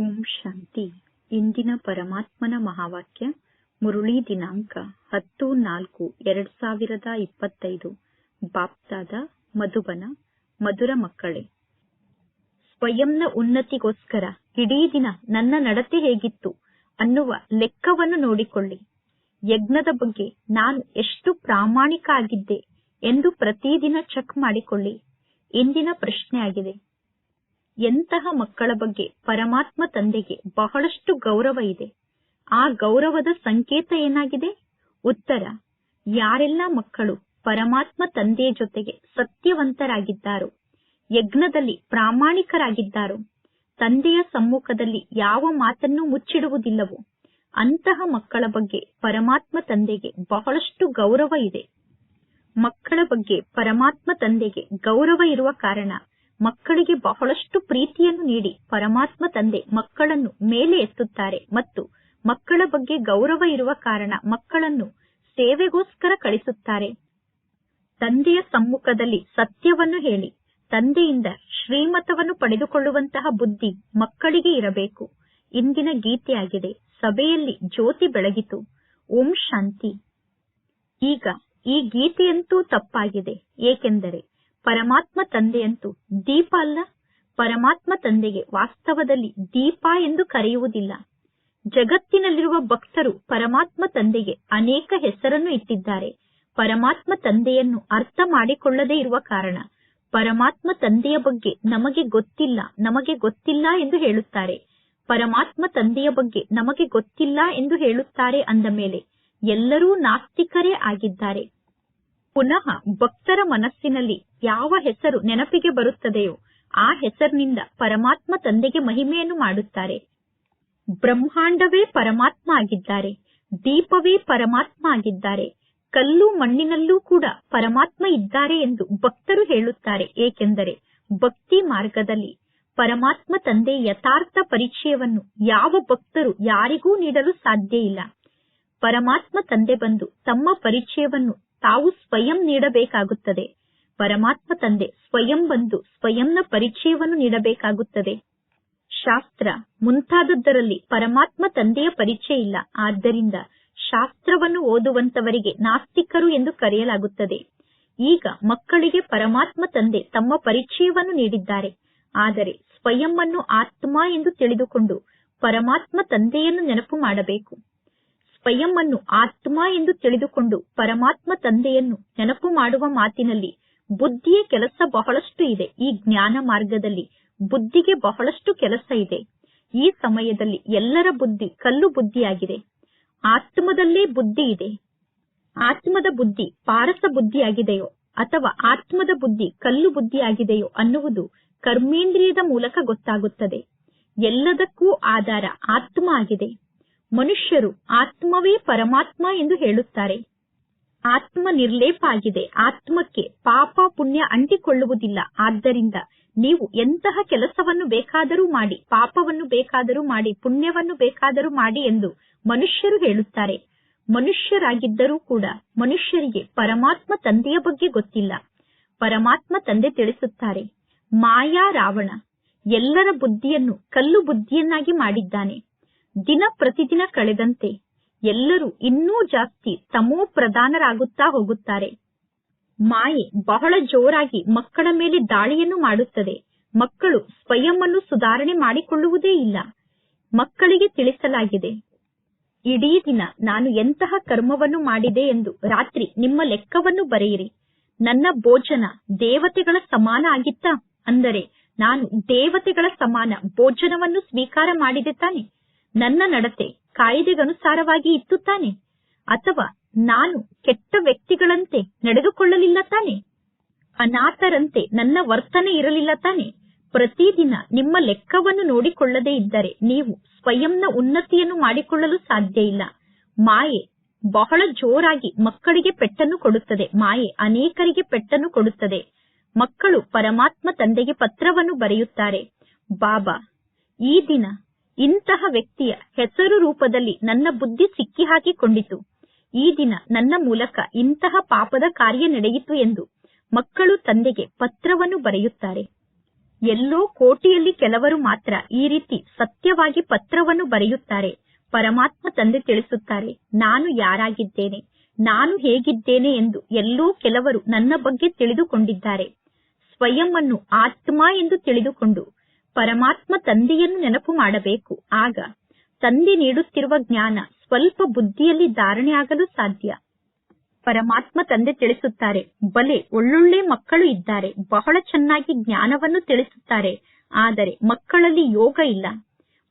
ಓಂ ಶಾಂತಿ. ಇಂದಿನ ಪರಮಾತ್ಮನ ಮಹಾವಾಕ್ಯ, ಮುರುಳಿ ದಿನಾಂಕ ಹತ್ತು ನಾಲ್ಕು ಎರಡ್ ಸಾವಿರದ ಇಪ್ಪತ್ತೈದು. ಬಾಪ್ತಾದ ಮಧುಬನ, ಮಧುರ ಮಕ್ಕಳೇ. ಸ್ವಯಂನ ಉನ್ನತಿಗೋಸ್ಕರ ಇಡೀ ದಿನ ನನ್ನ ನಡತೆ ಹೇಗಿತ್ತು ಅನ್ನುವ ಲೆಕ್ಕವನ್ನು ನೋಡಿಕೊಳ್ಳಿ. ಯಜ್ಞದ ಬಗ್ಗೆ ನಾನು ಎಷ್ಟು ಪ್ರಾಮಾಣಿಕ ಆಗಿದ್ದೆ ಎಂದು ಪ್ರತಿದಿನ ಚೆಕ್ ಮಾಡಿಕೊಳ್ಳಿ. ಇಂದಿನ ಪ್ರಶ್ನೆಯಾಗಿದೆ. ಎಂತಹ ಮಕ್ಕಳ ಬಗ್ಗೆ ಪರಮಾತ್ಮ ತಂದೆಗೆ ಬಹಳಷ್ಟು ಗೌರವ ಇದೆ. ಆ ಗೌರವದ ಸಂಕೇತ ಏನಾಗಿದೆ? ಉತ್ತರ, ಯಾರೆಲ್ಲ ಮಕ್ಕಳು ಪರಮಾತ್ಮ ತಂದೆಯ ಜೊತೆಗೆ ಸತ್ಯವಂತರಾಗಿದ್ದಾರೋ, ಯಜ್ಞದಲ್ಲಿ ಪ್ರಾಮಾಣಿಕರಾಗಿದ್ದಾರೋ, ತಂದೆಯ ಸಮ್ಮುಖದಲ್ಲಿ ಯಾವ ಮಾತನ್ನು ಮುಚ್ಚಿಡುವುದಿಲ್ಲವೋ, ಅಂತಹ ಮಕ್ಕಳ ಬಗ್ಗೆ ಪರಮಾತ್ಮ ತಂದೆಗೆ ಬಹಳಷ್ಟು ಗೌರವ ಇದೆ. ಮಕ್ಕಳ ಬಗ್ಗೆ ಪರಮಾತ್ಮ ತಂದೆಗೆ ಗೌರವ ಇರುವ ಕಾರಣ ಮಕ್ಕಳಿಗೆ ಬಹಳಷ್ಟು ಪ್ರೀತಿಯನ್ನು ನೀಡಿ ಪರಮಾತ್ಮ ತಂದೆ ಮಕ್ಕಳನ್ನು ಮೇಲೆ ಎತ್ತುತ್ತಾರೆ ಮತ್ತು ಮಕ್ಕಳ ಬಗ್ಗೆ ಗೌರವ ಇರುವ ಕಾರಣ ಮಕ್ಕಳನ್ನು ಸೇವೆಗೋಸ್ಕರ ಕಳಿಸುತ್ತಾರೆ. ತಂದೆಯ ಸಮ್ಮುಖದಲ್ಲಿ ಸತ್ಯವನ್ನು ಹೇಳಿ, ತಂದೆಯಿಂದ ಶ್ರೀಮತವನ್ನು ಪಡೆದುಕೊಳ್ಳುವಂತಹ ಬುದ್ಧಿ ಮಕ್ಕಳಿಗೆ ಇರಬೇಕು. ಇಂದಿನ ಗೀತೆಯಾಗಿದೆ, ಸಭೆಯಲ್ಲಿ ಜ್ಯೋತಿ ಬೆಳಗಿತು, ಓಂ ಶಾಂತಿ. ಈಗ ಈ ಗೀತೆಯಂತೂ ತಪ್ಪಾಗಿದೆ, ಏಕೆಂದರೆ ಪರಮಾತ್ಮ ತಂದೆಯಂತೂ ದೀಪ ಅಲ್ಲ. ಪರಮಾತ್ಮ ತಂದೆಗೆ ವಾಸ್ತವದಲ್ಲಿ ದೀಪ ಎಂದು ಕರೆಯುವುದಿಲ್ಲ. ಜಗತ್ತಿನಲ್ಲಿರುವ ಭಕ್ತರು ಪರಮಾತ್ಮ ತಂದೆಗೆ ಅನೇಕ ಹೆಸರನ್ನು ಇಟ್ಟಿದ್ದಾರೆ. ಪರಮಾತ್ಮ ತಂದೆಯನ್ನು ಅರ್ಥ ಮಾಡಿಕೊಳ್ಳದೇ ಇರುವ ಕಾರಣ ಪರಮಾತ್ಮ ತಂದೆಯ ಬಗ್ಗೆ ನಮಗೆ ಗೊತ್ತಿಲ್ಲ ನಮಗೆ ಗೊತ್ತಿಲ್ಲ ಎಂದು ಹೇಳುತ್ತಾರೆ. ಪರಮಾತ್ಮ ತಂದೆಯ ಬಗ್ಗೆ ನಮಗೆ ಗೊತ್ತಿಲ್ಲ ಎಂದು ಹೇಳುತ್ತಾರೆ ಅಂದ ಮೇಲೆ ಎಲ್ಲರೂ ನಾಸ್ತಿಕರೇ ಆಗಿದ್ದಾರೆ. ಪುನಃ ಭಕ್ತರ ಮನಸ್ಸಿನಲ್ಲಿ ಯಾವ ಹೆಸರು ನೆನಪಿಗೆ ಬರುತ್ತದೆಯೋ ಆ ಹೆಸರಿನಿಂದ ಪರಮಾತ್ಮ ತಂದೆಗೆ ಮಹಿಮೆಯನ್ನು ಮಾಡುತ್ತಾರೆ. ಬ್ರಹ್ಮಾಂಡವೇ ಪರಮಾತ್ಮ ಆಗಿದ್ದಾರೆ, ದೀಪವೇ ಪರಮಾತ್ಮ ಆಗಿದ್ದಾರೆ, ಕಲ್ಲು ಮಣ್ಣಿನಲ್ಲೂ ಕೂಡ ಪರಮಾತ್ಮ ಇದ್ದಾರೆ ಎಂದು ಭಕ್ತರು ಹೇಳುತ್ತಾರೆ. ಏಕೆಂದರೆ ಭಕ್ತಿ ಮಾರ್ಗದಲ್ಲಿ ಪರಮಾತ್ಮ ತಂದೆ ಯಥಾರ್ಥ ಪರಿಚಯವನ್ನು ಯಾವ ಭಕ್ತರು ಯಾರಿಗೂ ನೀಡಲು ಸಾಧ್ಯ ಇಲ್ಲ. ಪರಮಾತ್ಮ ತಂದೆ ಬಂದು ತಮ್ಮ ಪರಿಚಯವನ್ನು ತಾವು ಸ್ವಯಂ ನೀಡಬೇಕಾಗುತ್ತದೆ. ಪರಮಾತ್ಮ ತಂದೆ ಸ್ವಯಂ ಬಂದು ಸ್ವಯಂನ ಪರಿಚಯವನ್ನು ನೀಡಬೇಕಾಗುತ್ತದೆ. ಶಾಸ್ತ್ರ ಮುಂತಾದದ್ದರಲ್ಲಿ ಪರಮಾತ್ಮ ತಂದೆಯ ಪರಿಚಯ ಇಲ್ಲ. ಆದ್ದರಿಂದ ಶಾಸ್ತ್ರವನ್ನು ಓದುವಂತವರಿಗೆ ನಾಸ್ತಿಕರು ಎಂದು ಕರೆಯಲಾಗುತ್ತದೆ. ಈಗ ಮಕ್ಕಳಿಗೆ ಪರಮಾತ್ಮ ತಂದೆ ತಮ್ಮ ಪರಿಚಯವನ್ನು ನೀಡಿದ್ದಾರೆ. ಆದರೆ ಸ್ವಯಂ ಅನ್ನು ಆತ್ಮ ಎಂದು ತಿಳಿದುಕೊಂಡು ಪರಮಾತ್ಮ ತಂದೆಯನ್ನು ನೆನಪು ಮಾಡಬೇಕು. ಸ್ವಯಂ ಅನ್ನು ಆತ್ಮ ಎಂದು ತಿಳಿದುಕೊಂಡು ಪರಮಾತ್ಮ ತಂದೆಯನ್ನು ನೆನಪು ಮಾಡುವ ಮಾತಿನಲ್ಲಿ ಬುದ್ಧಿಯ ಕೆಲಸ ಬಹಳಷ್ಟು ಇದೆ ಈ ಜ್ಞಾನ ಮಾರ್ಗದಲ್ಲಿ. ಬುದ್ಧಿಗೆ ಬಹಳಷ್ಟು ಕೆಲಸ ಇದೆ. ಈ ಸಮಯದಲ್ಲಿ ಎಲ್ಲರ ಬುದ್ಧಿ ಕಲ್ಲು ಬುದ್ಧಿಯಾಗಿದೆ. ಆತ್ಮದಲ್ಲೇ ಬುದ್ಧಿ ಇದೆ. ಆತ್ಮದ ಬುದ್ಧಿ ಪಾರಸ ಬುದ್ಧಿಯಾಗಿದೆಯೋ ಅಥವಾ ಆತ್ಮದ ಬುದ್ಧಿ ಕಲ್ಲು ಬುದ್ಧಿಯಾಗಿದೆಯೋ ಅನ್ನುವುದು ಕರ್ಮೇಂದ್ರಿಯದ ಮೂಲಕ ಗೊತ್ತಾಗುತ್ತದೆ. ಎಲ್ಲದಕ್ಕೂ ಆಧಾರ ಆತ್ಮ ಆಗಿದೆ. ಮನುಷ್ಯರು ಆತ್ಮವೇ ಪರಮಾತ್ಮ ಎಂದು ಹೇಳುತ್ತಾರೆ. ಆತ್ಮ ನಿರ್ಲೇಪ ಆಗಿದೆ. ಆತ್ಮಕ್ಕೆ ಪಾಪ ಪುಣ್ಯ ಅಂಟಿಕೊಳ್ಳುವುದಿಲ್ಲ. ಆದ್ದರಿಂದ ನೀವು ಎಂತಹ ಕೆಲಸವನ್ನು ಬೇಕಾದರೂ ಮಾಡಿ, ಪಾಪವನ್ನು ಬೇಕಾದರೂ ಮಾಡಿ, ಪುಣ್ಯವನ್ನು ಬೇಕಾದರೂ ಮಾಡಿ ಎಂದು ಮನುಷ್ಯರು ಹೇಳುತ್ತಾರೆ. ಮನುಷ್ಯರಾಗಿದ್ದರೂ ಕೂಡ ಮನುಷ್ಯರಿಗೆ ಪರಮಾತ್ಮ ತಂದೆಯ ಬಗ್ಗೆ ಗೊತ್ತಿಲ್ಲ. ಪರಮಾತ್ಮ ತಂದೆ ತಿಳಿಸುತ್ತಾರೆ, ಮಾಯಾ ರಾವಣ, ಎಲ್ಲರ ಬುದ್ಧಿಯನ್ನು ಕಲ್ಲು ಬುದ್ಧಿಯನ್ನಾಗಿ ಮಾಡಿದ್ದಾನೆ. ದಿನ ಪ್ರತಿದಿನ ಕಳೆದಂತೆ ಎಲ್ಲರೂ ಇನ್ನೂ ಜಾಸ್ತಿ ತಮೋ ಪ್ರಧಾನರಾಗುತ್ತಾ ಹೋಗುತ್ತಾರೆ. ಮಾಯೆ ಬಹಳ ಜೋರಾಗಿ ಮಕ್ಕಳ ಮೇಲೆ ದಾಳಿಯನ್ನು ಮಾಡುತ್ತದೆ. ಮಕ್ಕಳು ಸ್ವಯಂ ಸುಧಾರಣೆ ಮಾಡಿಕೊಳ್ಳುವುದೇ ಇಲ್ಲ. ಮಕ್ಕಳಿಗೆ ತಿಳಿಸಲಾಗಿದೆ. ಇಡೀ ದಿನ ನಾನು ಎಂತಹ ಕರ್ಮವನ್ನು ಮಾಡಿದೆ ಎಂದು ರಾತ್ರಿ ನಿಮ್ಮ ಲೆಕ್ಕವನ್ನು ಬರೆಯಿರಿ. ನನ್ನ ಭೋಜನ ದೇವತೆಗಳ ಸಮಾನ ಆಗಿತ್ತಾ? ಅಂದರೆ ನಾನು ದೇವತೆಗಳ ಸಮಾನ ಭೋಜನವನ್ನು ಸ್ವೀಕಾರ ಮಾಡಿದೆ ತಾನೆ? ನನ್ನ ನಡತೆ ಕಾಯ್ದೆಗನುಸಾರವಾಗಿ ಇತ್ತು ತಾನೆ ಅಥವಾ ನಾನು ಕೆಟ್ಟ ವ್ಯಕ್ತಿಗಳಂತೆ ನಡೆದುಕೊಳ್ಳಲಿಲ್ಲ ತಾನೆ? ಅನಾಥರಂತೆ ನನ್ನ ವರ್ತನೆ ಇರಲಿಲ್ಲ ತಾನೆ? ಪ್ರತಿದಿನ ನಿಮ್ಮ ಲೆಕ್ಕವನ್ನು ನೋಡಿಕೊಳ್ಳದೇ ಇದ್ದರೆ ನೀವು ಸ್ವಯಂನ ಉನ್ನತಿಯನ್ನು ಮಾಡಿಕೊಳ್ಳಲು ಸಾಧ್ಯ ಇಲ್ಲ. ಮಾಯೆ ಬಹಳ ಜೋರಾಗಿ ಮಕ್ಕಳಿಗೆ ಪೆಟ್ಟನ್ನು ಕೊಡುತ್ತದೆ. ಮಾಯೆ ಅನೇಕರಿಗೆ ಪೆಟ್ಟನ್ನು ಕೊಡುತ್ತದೆ. ಮಕ್ಕಳು ಪರಮಾತ್ಮ ತಂದೆಗೆ ಪತ್ರವನ್ನು ಬರೆಯುತ್ತಾರೆ. ಬಾಬಾ, ಈ ದಿನ ಇಂತಹ ವ್ಯಕ್ತಿಯ ಹೆಸರು ರೂಪದಲ್ಲಿ ನನ್ನ ಬುದ್ಧಿ ಸಿಕ್ಕಿ ಹಾಕಿಕೊಂಡಿತು ಈ ದಿನ ನನ್ನ ಮೂಲಕ ಇಂತಹ ಪಾಪದ ಕಾರ್ಯ ನಡೆಯಿತು ಎಂದು ಮಕ್ಕಳು ತಂದೆಗೆ ಪತ್ರವನ್ನು ಬರೆಯುತ್ತಾರೆ. ಎಲ್ಲೋ ಕೋಟಿಯಲ್ಲಿ ಕೆಲವರು ಮಾತ್ರ ಈ ರೀತಿ ಸತ್ಯವಾಗಿ ಪತ್ರವನ್ನು ಬರೆಯುತ್ತಾರೆ. ಪರಮಾತ್ಮ ತಂದೆ ತಿಳಿಸುತ್ತಾರೆ, ನಾನು ಯಾರಾಗಿದ್ದೇನೆ, ನಾನು ಹೇಗಿದ್ದೇನೆ ಎಂದು ಎಲ್ಲೋ ಕೆಲವರು ನನ್ನ ಬಗ್ಗೆ ತಿಳಿದುಕೊಂಡಿದ್ದಾರೆ. ಸ್ವಯಂ ಅನ್ನು ಆತ್ಮ ಎಂದು ತಿಳಿದುಕೊಂಡು ಪರಮಾತ್ಮ ತಂದೆಯನ್ನು ನೆನಪು ಮಾಡಬೇಕು. ಆಗ ತಂದೆ ನೀಡುತ್ತಿರುವ ಜ್ಞಾನ ಸ್ವಲ್ಪ ಬುದ್ಧಿಯಲ್ಲಿ ಧಾರಣೆ ಆಗಲು ಸಾಧ್ಯ. ಪರಮಾತ್ಮ ತಂದೆ ತಿಳಿಸುತ್ತಾರೆ, ಬಲೆ ಒಳ್ಳೊಳ್ಳೆ ಮಕ್ಕಳು ಇದ್ದಾರೆ, ಬಹಳ ಚೆನ್ನಾಗಿ ಜ್ಞಾನವನ್ನು ತಿಳಿಸುತ್ತಾರೆ, ಆದರೆ ಮಕ್ಕಳಲ್ಲಿ ಯೋಗ ಇಲ್ಲ.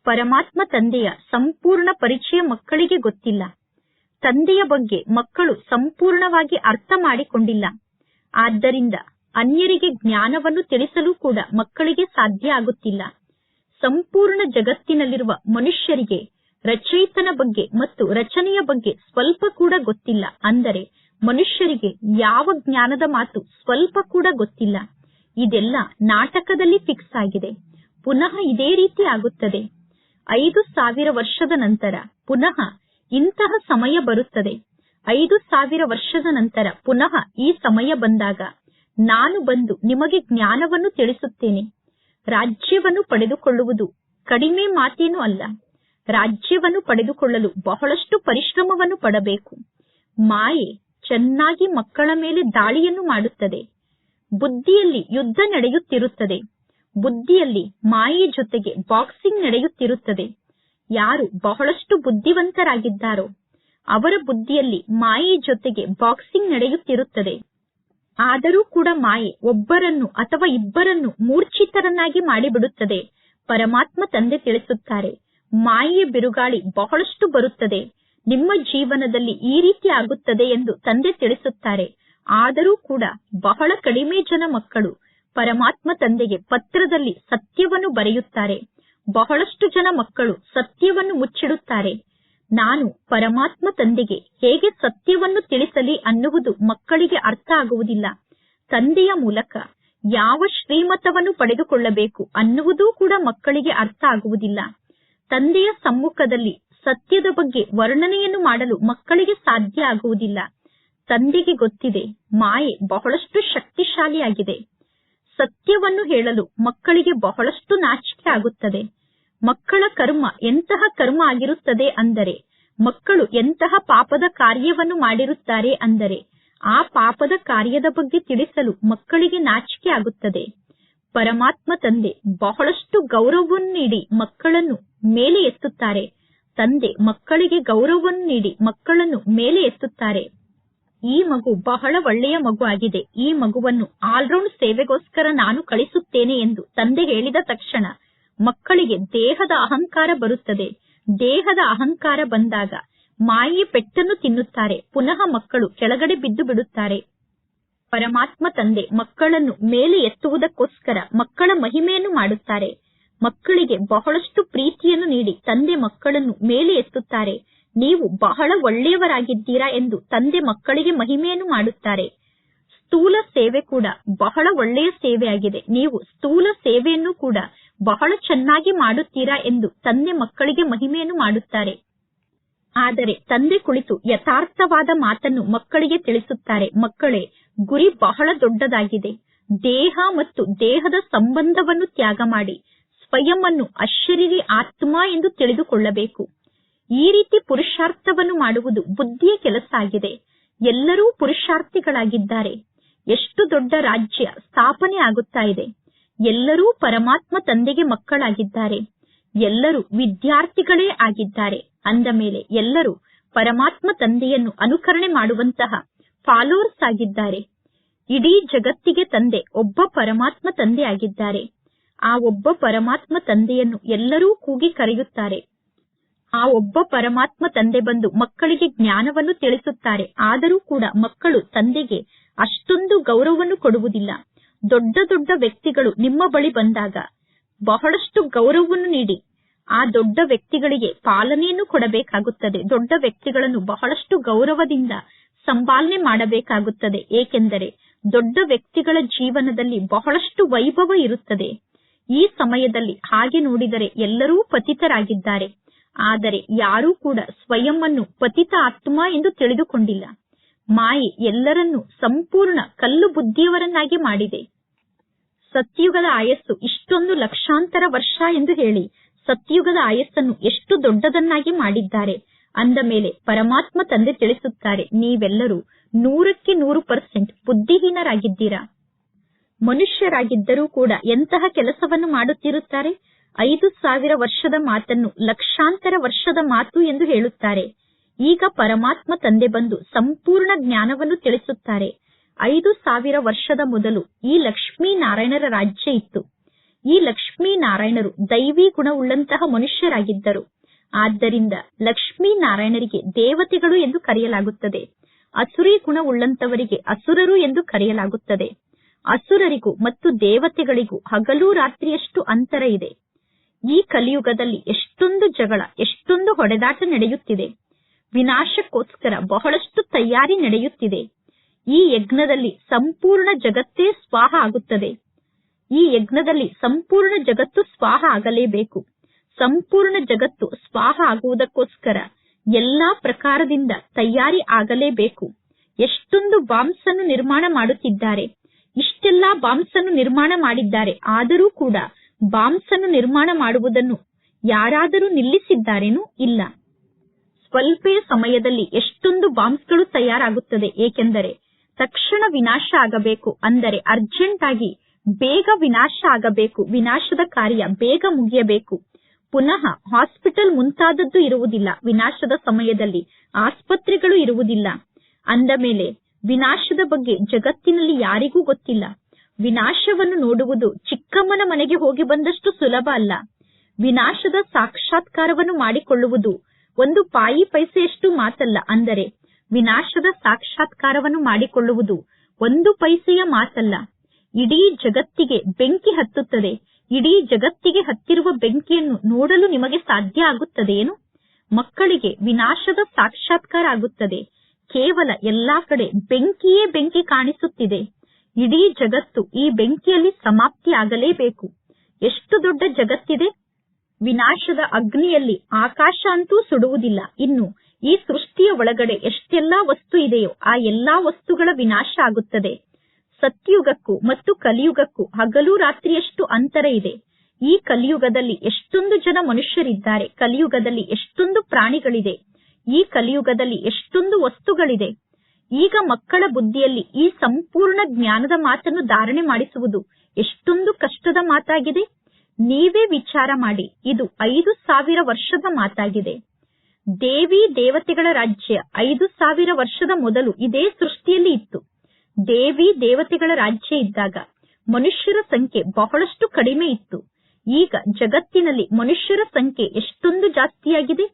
ಪರಮಾತ್ಮ ತಂದೆಯ ಸಂಪೂರ್ಣ ಪರಿಚಯ ಮಕ್ಕಳಿಗೆ ಗೊತ್ತಿಲ್ಲ. ತಂದೆಯ ಬಗ್ಗೆ ಮಕ್ಕಳು ಸಂಪೂರ್ಣವಾಗಿ ಅರ್ಥ ಮಾಡಿಕೊಂಡಿಲ್ಲ. ಆದ್ದರಿಂದ ಅನ್ಯರಿಗೆ ಜ್ಞಾನವನ್ನು ತಿಳಿಸಲು ಕೂಡ ಮಕ್ಕಳಿಗೆ ಸಾಧ್ಯ ಆಗುತ್ತಿಲ್ಲ. ಸಂಪೂರ್ಣ ಜಗತ್ತಿನಲ್ಲಿರುವ ಮನುಷ್ಯರಿಗೆ ರಚಯಿತನ ಬಗ್ಗೆ ಮತ್ತು ರಚನೆಯ ಬಗ್ಗೆ ಸ್ವಲ್ಪ ಕೂಡ ಗೊತ್ತಿಲ್ಲ. ಅಂದರೆ ಮನುಷ್ಯರಿಗೆ ಯಾವ ಜ್ಞಾನದ ಮಾತು ಸ್ವಲ್ಪ ಕೂಡ ಗೊತ್ತಿಲ್ಲ. ಇದೆಲ್ಲ ನಾಟಕದಲ್ಲಿ ಫಿಕ್ಸ್ ಆಗಿದೆ. ಪುನಃ ಇದೇ ರೀತಿ ಆಗುತ್ತದೆ. ಐದು ಸಾವಿರ ವರ್ಷದ ನಂತರ ಪುನಃ ಇಂತಹ ಸಮಯ ಬರುತ್ತದೆ. ಐದು ಸಾವಿರ ವರ್ಷದ ನಂತರ ಪುನಃ ಈ ಸಮಯ ಬಂದಾಗ ನಾನು ಬಂದು ನಿಮಗೆ ಜ್ಞಾನವನ್ನು ತಿಳಿಸುತ್ತೇನೆ. ರಾಜ್ಯವನ್ನು ಪಡೆದುಕೊಳ್ಳುವುದು ಕಡಿಮೆ ಮಾತೇನೂ ಅಲ್ಲ. ರಾಜ್ಯವನ್ನು ಪಡೆದುಕೊಳ್ಳಲು ಬಹಳಷ್ಟು ಪರಿಶ್ರಮವನ್ನು ಪಡಬೇಕು. ಮಾಯೆ ಚೆನ್ನಾಗಿ ಮಕ್ಕಳ ಮೇಲೆ ದಾಳಿಯನ್ನು ಮಾಡುತ್ತದೆ. ಬುದ್ಧಿಯಲ್ಲಿ ಯುದ್ಧ ನಡೆಯುತ್ತಿರುತ್ತದೆ. ಬುದ್ಧಿಯಲ್ಲಿ ಮಾಯೆ ಜೊತೆಗೆ ಬಾಕ್ಸಿಂಗ್ ನಡೆಯುತ್ತಿರುತ್ತದೆ. ಯಾರು ಬಹಳಷ್ಟು ಬುದ್ಧಿವಂತರಾಗಿದ್ದಾರೋ ಅವರ ಬುದ್ಧಿಯಲ್ಲಿ ಮಾಯೆ ಜೊತೆಗೆ ಬಾಕ್ಸಿಂಗ್ ನಡೆಯುತ್ತಿರುತ್ತದೆ. ಆದರೂ ಕೂಡ ಮಾಯೆ ಒಬ್ಬರನ್ನು ಅಥವಾ ಇಬ್ಬರನ್ನು ಮೂರ್ಛಿತರನ್ನಾಗಿ ಮಾಡಿಬಿಡುತ್ತದೆ. ಪರಮಾತ್ಮ ತಂದೆ ತಿಳಿಸುತ್ತಾರೆ, ಮಾಯೆಯ ಬಿರುಗಾಳಿ ಬಹಳಷ್ಟು ಬರುತ್ತದೆ, ನಿಮ್ಮ ಜೀವನದಲ್ಲಿ ಈ ರೀತಿ ಆಗುತ್ತದೆ ಎಂದು ತಂದೆ ತಿಳಿಸುತ್ತಾರೆ. ಆದರೂ ಕೂಡ ಬಹಳ ಕಡಿಮೆ ಜನ ಮಕ್ಕಳು ಪರಮಾತ್ಮ ತಂದೆಗೆ ಪತ್ರದಲ್ಲಿ ಸತ್ಯವನ್ನು ಬರೆಯುತ್ತಾರೆ. ಬಹಳಷ್ಟು ಜನ ಮಕ್ಕಳು ಸತ್ಯವನ್ನು ಮುಚ್ಚಿಡುತ್ತಾರೆ. ನಾನು ಪರಮಾತ್ಮ ತಂದೆಗೆ ಹೇಗೆ ಸತ್ಯವನ್ನು ತಿಳಿಸಲಿ ಅನ್ನುವುದು ಮಕ್ಕಳಿಗೆ ಅರ್ಥ ಆಗುವುದಿಲ್ಲ. ತಂದೆಯ ಮೂಲಕ ಯಾವ ಶ್ರೀಮತವನ್ನು ಪಡೆದುಕೊಳ್ಳಬೇಕು ಅನ್ನುವುದೂ ಕೂಡ ಮಕ್ಕಳಿಗೆ ಅರ್ಥ ಆಗುವುದಿಲ್ಲ. ತಂದೆಯ ಸಮ್ಮುಖದಲ್ಲಿ ಸತ್ಯದ ಬಗ್ಗೆ ವರ್ಣನೆಯನ್ನು ಮಾಡಲು ಮಕ್ಕಳಿಗೆ ಸಾಧ್ಯ ಆಗುವುದಿಲ್ಲ. ತಂದೆಗೆ ಗೊತ್ತಿದೆ, ಮಾಯೆ ಬಹಳಷ್ಟು ಶಕ್ತಿಶಾಲಿಯಾಗಿದೆ. ಸತ್ಯವನ್ನು ಹೇಳಲು ಮಕ್ಕಳಿಗೆ ಬಹಳಷ್ಟು ನಾಚಿಕೆ ಆಗುತ್ತದೆ. ಮಕ್ಕಳ ಕರ್ಮ ಎಂತಹ ಕರ್ಮ ಆಗಿರುತ್ತದೆ ಅಂದರೆ, ಮಕ್ಕಳು ಎಂತಹ ಪಾಪದ ಕಾರ್ಯವನ್ನು ಮಾಡಿರುತ್ತಾರೆ ಅಂದರೆ, ಆ ಪಾಪದ ಕಾರ್ಯದ ಬಗ್ಗೆ ತಿಳಿಸಲು ಮಕ್ಕಳಿಗೆ ನಾಚಿಕೆ ಆಗುತ್ತದೆ. ಪರಮಾತ್ಮ ತಂದೆ ಬಹಳಷ್ಟು ಗೌರವವನ್ನು ನೀಡಿ ಮಕ್ಕಳನ್ನು ಮೇಲೆ ಎತ್ತುತ್ತಾರೆ. ತಂದೆ ಮಕ್ಕಳಿಗೆ ಗೌರವವನ್ನು ನೀಡಿ ಮಕ್ಕಳನ್ನು ಮೇಲೆ ಎತ್ತುತ್ತಾರೆ. ಈ ಮಗು ಬಹಳ ಒಳ್ಳೆಯ ಮಗು ಆಗಿದೆ. ಈ ಮಗುವನ್ನು ಆಲ್ರೌಂಡ್ ಸೇವೆಗೋಸ್ಕರ ನಾನು ಕಳಿಸುತ್ತೇನೆ ಎಂದು ತಂದೆ ಹೇಳಿದ ತಕ್ಷಣ ಮಕ್ಕಳಿಗೆ ದೇಹದ ಅಹಂಕಾರ ಬರುತ್ತದೆ. ದೇಹದ ಅಹಂಕಾರ ಬಂದಾಗ ಮಾಯಿ ಪೆಟ್ಟನ್ನು ತಿನ್ನುತ್ತಾರೆ. ಪುನಃ ಮಕ್ಕಳು ಕೆಳಗಡೆ ಬಿದ್ದು ಬಿಡುತ್ತಾರೆ. ಪರಮಾತ್ಮ ತಂದೆ ಮಕ್ಕಳನ್ನು ಮೇಲೆ ಎತ್ತುವುದಕ್ಕೋಸ್ಕರ ಮಕ್ಕಳ ಮಹಿಮೆಯನ್ನು ಮಾಡುತ್ತಾರೆ. ಮಕ್ಕಳಿಗೆ ಬಹಳಷ್ಟು ಪ್ರೀತಿಯನ್ನು ನೀಡಿ ತಂದೆ ಮಕ್ಕಳನ್ನು ಮೇಲೆ ಎತ್ತುತ್ತಾರೆ. ನೀವು ಬಹಳ ಒಳ್ಳೆಯವರಾಗಿದ್ದೀರಾ ಎಂದು ತಂದೆ ಮಕ್ಕಳಿಗೆ ಮಹಿಮೆಯನ್ನು ಮಾಡುತ್ತಾರೆ. ಸ್ಥೂಲ ಸೇವೆ ಕೂಡ ಬಹಳ ಒಳ್ಳೆಯ ಸೇವೆಯಾಗಿದೆ. ನೀವು ಸ್ಥೂಲ ಸೇವೆಯನ್ನು ಕೂಡ ಬಹಳ ಚೆನ್ನಾಗಿ ಮಾಡುತ್ತೀರಾ ಎಂದು ತಂದೆ ಮಕ್ಕಳಿಗೆ ಮಹಿಮೆಯನ್ನು ಮಾಡುತ್ತಾರೆ. ಆದರೆ ತಂದೆ ಕುಳಿತು ಯಥಾರ್ಥವಾದ ಮಾತನ್ನು ಮಕ್ಕಳಿಗೆ ತಿಳಿಸುತ್ತಾರೆ. ಮಕ್ಕಳೇ, ಗುರಿ ಬಹಳ ದೊಡ್ಡದಾಗಿದೆ. ದೇಹ ಮತ್ತು ದೇಹದ ಸಂಬಂಧವನ್ನು ತ್ಯಾಗ ಮಾಡಿ, ಸ್ವಯಂ ಅನ್ನು ಅಶರೀರಿ ಆತ್ಮ ಎಂದು ತಿಳಿದುಕೊಳ್ಳಬೇಕು. ಈ ರೀತಿ ಪುರುಷಾರ್ಥವನ್ನು ಮಾಡುವುದು ಬುದ್ಧಿಯ ಕೆಲಸ ಆಗಿದೆ. ಎಲ್ಲರೂ ಪುರುಷಾರ್ಥಿಗಳಾಗಿದ್ದಾರೆ. ಎಷ್ಟು ದೊಡ್ಡ ರಾಜ್ಯ ಸ್ಥಾಪನೆ ಆಗುತ್ತಾ ಇದೆ. ಎಲ್ಲರೂ ಪರಮಾತ್ಮ ತಂದೆಗೆ ಮಕ್ಕಳಾಗಿದ್ದಾರೆ. ಎಲ್ಲರೂ ವಿದ್ಯಾರ್ಥಿಗಳೇ ಆಗಿದ್ದಾರೆ. ಅಂದ ಮೇಲೆ ಎಲ್ಲರೂ ಪರಮಾತ್ಮ ತಂದೆಯನ್ನು ಅನುಕರಣೆ ಮಾಡುವಂತಹ ಫಾಲೋವರ್ಸ್ ಆಗಿದ್ದಾರೆ. ಇಡೀ ಜಗತ್ತಿಗೆ ತಂದೆ, ಒಬ್ಬ ಪರಮಾತ್ಮ ತಂದೆ ಆಗಿದ್ದಾರೆ. ಆ ಒಬ್ಬ ಪರಮಾತ್ಮ ತಂದೆಯನ್ನು ಎಲ್ಲರೂ ಕೂಗಿ ಕರೆಯುತ್ತಾರೆ. ಆ ಒಬ್ಬ ಪರಮಾತ್ಮ ತಂದೆ ಬಂದು ಮಕ್ಕಳಿಗೆ ಜ್ಞಾನವನ್ನು ತಿಳಿಸುತ್ತಾರೆ. ಆದರೂ ಕೂಡ ಮಕ್ಕಳು ತಂದೆಗೆ ಅಷ್ಟೊಂದು ಗೌರವವನ್ನು ಕೊಡುವುದಿಲ್ಲ. ದೊಡ್ಡ ದೊಡ್ಡ ವ್ಯಕ್ತಿಗಳು ನಿಮ್ಮ ಬಳಿ ಬಂದಾಗ ಬಹಳಷ್ಟು ಗೌರವವನ್ನು ನೀಡಿ ಆ ದೊಡ್ಡ ವ್ಯಕ್ತಿಗಳಿಗೆ ಪಾಲನೆಯನ್ನು ಕೊಡಬೇಕಾಗುತ್ತದೆ. ದೊಡ್ಡ ವ್ಯಕ್ತಿಗಳನ್ನು ಬಹಳಷ್ಟು ಗೌರವದಿಂದ ಸಂಪಾಲನೆ ಮಾಡಬೇಕಾಗುತ್ತದೆ. ಏಕೆಂದರೆ ದೊಡ್ಡ ವ್ಯಕ್ತಿಗಳ ಜೀವನದಲ್ಲಿ ಬಹಳಷ್ಟು ವೈಭವ ಇರುತ್ತದೆ. ಈ ಸಮಯದಲ್ಲಿ ಹಾಗೆ ನೋಡಿದರೆ ಎಲ್ಲರೂ ಪತಿತರಾಗಿದ್ದಾರೆ. ಆದರೆ ಯಾರೂ ಕೂಡ ಸ್ವಯಂ ಅನ್ನು ಪತಿತ ಆತ್ಮ ಎಂದು ತಿಳಿದುಕೊಂಡಿಲ್ಲ. ಮಾಯೆ ಎಲ್ಲರನ್ನೂ ಸಂಪೂರ್ಣ ಕಲ್ಲು ಬುದ್ಧಿಯವರನ್ನಾಗಿ ಮಾಡಿದೆ. ಸತ್ಯುಗದ ಆಯಸ್ಸು ಇಷ್ಟೊಂದು ಲಕ್ಷಾಂತರ ವರ್ಷ ಎಂದು ಹೇಳಿ ಸತ್ಯುಗದ ಆಯಸ್ಸನ್ನು ಎಷ್ಟು ದೊಡ್ಡದನ್ನಾಗಿ ಮಾಡಿದ್ದಾರೆ. ಅಂದ ಮೇಲೆ ಪರಮಾತ್ಮ ತಂದೆ ತಿಳಿಸುತ್ತಾರೆ, ನೀವೆಲ್ಲರೂ ನೂರಕ್ಕೆ ನೂರು ಪರ್ಸೆಂಟ್ ಬುದ್ಧಿಹೀನರಾಗಿದ್ದೀರಾ? ಮನುಷ್ಯರಾಗಿದ್ದರೂ ಕೂಡ ಎಂತಹ ಕೆಲಸವನ್ನು ಮಾಡುತ್ತಿರುತ್ತಾರೆ? ಐದು ಸಾವಿರ ವರ್ಷದ ಮಾತನ್ನು ಲಕ್ಷಾಂತರ ವರ್ಷದ ಮಾತು ಎಂದು ಹೇಳುತ್ತಾರೆ. ಈಗ ಪರಮಾತ್ಮ ತಂದೆ ಬಂದು ಸಂಪೂರ್ಣ ಜ್ಞಾನವನ್ನು ತಿಳಿಸುತ್ತಾರೆ. ಐದು ಸಾವಿರ ವರ್ಷದ ಮೊದಲು ಈ ಲಕ್ಷ್ಮೀ ನಾರಾಯಣರ ರಾಜ್ಯ ಇತ್ತು. ಈ ಲಕ್ಷ್ಮೀ ನಾರಾಯಣರು ದೈವಿ ಗುಣವುಳ್ಳಂತಹ ಮನುಷ್ಯರಾಗಿದ್ದರು. ಆದ್ದರಿಂದ ಲಕ್ಷ್ಮೀ ನಾರಾಯಣರಿಗೆ ದೇವತೆಗಳು ಎಂದು ಕರೆಯಲಾಗುತ್ತದೆ. ಅಸುರಿ ಗುಣವುಳ್ಳಂತವರಿಗೆ ಅಸುರರು ಎಂದು ಕರೆಯಲಾಗುತ್ತದೆ. ಅಸುರರಿಗೂ ಮತ್ತು ದೇವತೆಗಳಿಗೂ ಹಗಲು ರಾತ್ರಿಯಷ್ಟು ಅಂತರ ಇದೆ. ಈ ಕಲಿಯುಗದಲ್ಲಿ ಎಷ್ಟೊಂದು ಜಗಳ, ಎಷ್ಟೊಂದು ಹೊಡೆದಾಟ ನಡೆಯುತ್ತಿದೆ. ವಿನಾಶಕ್ಕೋಸ್ಕರ ಬಹಳಷ್ಟು ತಯಾರಿ ನಡೆಯುತ್ತಿದೆ. ಈ ಯಜ್ಞದಲ್ಲಿ ಸಂಪೂರ್ಣ ಜಗತ್ತೇ ಸ್ವಾಹ ಆಗುತ್ತದೆ. ಈ ಯಜ್ಞದಲ್ಲಿ ಸಂಪೂರ್ಣ ಜಗತ್ತು ಸ್ವಾಹ ಆಗಲೇಬೇಕು. ಸಂಪೂರ್ಣ ಜಗತ್ತು ಸ್ವಾಹ ಆಗುವುದಕ್ಕೋಸ್ಕರ ಎಲ್ಲಾ ಪ್ರಕಾರದಿಂದ ತಯಾರಿ ಆಗಲೇಬೇಕು. ಎಷ್ಟೊಂದು ಬಾಂಬ್ಸ್ ನಿರ್ಮಾಣ ಮಾಡುತ್ತಿದ್ದಾರೆ. ಇಷ್ಟೆಲ್ಲಾ ಬಾಂಬ್ಸ್ ನಿರ್ಮಾಣ ಮಾಡಿದ್ದಾರೆ. ಆದರೂ ಕೂಡ ಬಾಂಬ್ಸ್ ನಿರ್ಮಾಣ ಮಾಡುವುದನ್ನು ಯಾರಾದರೂ ನಿಲ್ಲಿಸಿದ್ದಾರೇನು ಇಲ್ಲ. ಸ್ವಲ್ಪೇ ಸಮಯದಲ್ಲಿ ಎಷ್ಟೊಂದು ಬಾಂಬ್ಸ್ಗಳು ತಯಾರಾಗುತ್ತದೆ. ಏಕೆಂದರೆ ತಕ್ಷಣ ವಿನಾಶ ಆಗಬೇಕು. ಅಂದರೆ ಅರ್ಜೆಂಟ್ ಆಗಿ ಬೇಗ ವಿನಾಶ ಆಗಬೇಕು. ವಿನಾಶದ ಕಾರ್ಯ ಬೇಗ ಮುಗಿಯಬೇಕು. ಪುನಃ ಹಾಸ್ಪಿಟಲ್ ಮುಂತಾದದ್ದು ಇರುವುದಿಲ್ಲ. ವಿನಾಶದ ಸಮಯದಲ್ಲಿ ಆಸ್ಪತ್ರೆಗಳು ಇರುವುದಿಲ್ಲ. ಅಂದ ಮೇಲೆ ವಿನಾಶದ ಬಗ್ಗೆ ಜಗತ್ತಿನಲ್ಲಿ ಯಾರಿಗೂ ಗೊತ್ತಿಲ್ಲ. ವಿನಾಶವನ್ನು ನೋಡುವುದು ಚಿಕ್ಕಮ್ಮನ ಮನೆಗೆ ಹೋಗಿ ಬಂದಷ್ಟು ಸುಲಭ ಅಲ್ಲ. ವಿನಾಶದ ಸಾಕ್ಷಾತ್ಕಾರವನ್ನು ಮಾಡಿಕೊಳ್ಳುವುದು ಒಂದು ಪಾಯಿ ಪೈಸೆಯಷ್ಟು ಮಾತಲ್ಲ ಅಂದರೆ ವಿನಾಶದ ಸಾಕ್ಷಾತ್ಕಾರವನ್ನು ಮಾಡಿಕೊಳ್ಳುವುದು ಒಂದು ಪೈಸೆಯ ಮಾತಲ್ಲ. ಇಡೀ ಜಗತ್ತಿಗೆ ಬೆಂಕಿ ಹತ್ತುತ್ತದೆ. ಇಡೀ ಜಗತ್ತಿಗೆ ಹತ್ತಿರುವ ಬೆಂಕಿಯನ್ನು ನೋಡಲು ನಿಮಗೆ ಸಾಧ್ಯ ಆಗುತ್ತದೆಯೇನು ಮಕ್ಕಳಿಗೆ ವಿನಾಶದ ಸಾಕ್ಷಾತ್ಕಾರ ಆಗುತ್ತದೆ. ಕೇವಲ ಎಲ್ಲಾ ಕಡೆ ಬೆಂಕಿಯೇ ಬೆಂಕಿ ಕಾಣಿಸುತ್ತಿದೆ. ಇಡೀ ಜಗತ್ತು ಈ ಬೆಂಕಿಯಲ್ಲಿ ಸಮಾಪ್ತಿ ಆಗಲೇಬೇಕು ಎಷ್ಟು ದೊಡ್ಡ ಜಗತ್ತಿದೆ? ವಿನಾಶದ ಅಗ್ನಿಯಲ್ಲಿ ಆಕಾಶ ಅಂತೂ ಸುಡುವುದಿಲ್ಲ. ಇನ್ನು ಈ ಸೃಷ್ಟಿಯ ಒಳಗಡೆ ಎಷ್ಟೆಲ್ಲಾ ವಸ್ತು ಇದೆಯೋ ಆ ಎಲ್ಲಾ ವಸ್ತುಗಳ ವಿನಾಶ ಆಗುತ್ತದೆ. ಸತ್ಯುಗಕ್ಕೂ ಮತ್ತು ಕಲಿಯುಗಕ್ಕೂ ಹಗಲು ರಾತ್ರಿಯಷ್ಟು ಅಂತರ ಇದೆ. ಈ ಕಲಿಯುಗದಲ್ಲಿ ಎಷ್ಟೊಂದು ಜನ ಮನುಷ್ಯರಿದ್ದಾರೆ, ಕಲಿಯುಗದಲ್ಲಿ ಎಷ್ಟೊಂದು ಪ್ರಾಣಿಗಳಿದೆ, ಈ ಕಲಿಯುಗದಲ್ಲಿ ಎಷ್ಟೊಂದು ವಸ್ತುಗಳಿದೆ. ಈಗ ಮಕ್ಕಳ ಬುದ್ಧಿಯಲ್ಲಿ ಈ ಸಂಪೂರ್ಣ ಜ್ಞಾನದ ಮಾತನ್ನು ಧಾರಣೆ ಮಾಡಿಸುವುದು ಎಷ್ಟೊಂದು ಕಷ್ಟದ ಮಾತಾಗಿದೆ. ನೀವೇ ವಿಚಾರ ಮಾಡಿ. ಇದು ಐದು ಸಾವಿರ ವರ್ಷದ ಮಾತಾಗಿದೆ. ದೇವಿ ದೇವತೆಗಳ ರಾಜ್ಯ ಐದು ಸಾವಿರ ವರ್ಷದ ಮೊದಲು ಇದೇ ಸೃಷ್ಟಿಯಲ್ಲಿ ಇತ್ತು. ದೇವಿ ದೇವತೆಗಳ ರಾಜ್ಯ ಇದ್ದಾಗ ಮನುಷ್ಯರ ಸಂಖ್ಯೆ ಬಹಳಷ್ಟು ಕಡಿಮೆ ಇತ್ತು. ಈಗ ಜಗತ್ತಿನಲ್ಲಿ ಮನುಷ್ಯರ ಸಂಖ್ಯೆ ಎಷ್ಟೊಂದು ಜಾಸ್ತಿಯಾಗಿದೆ.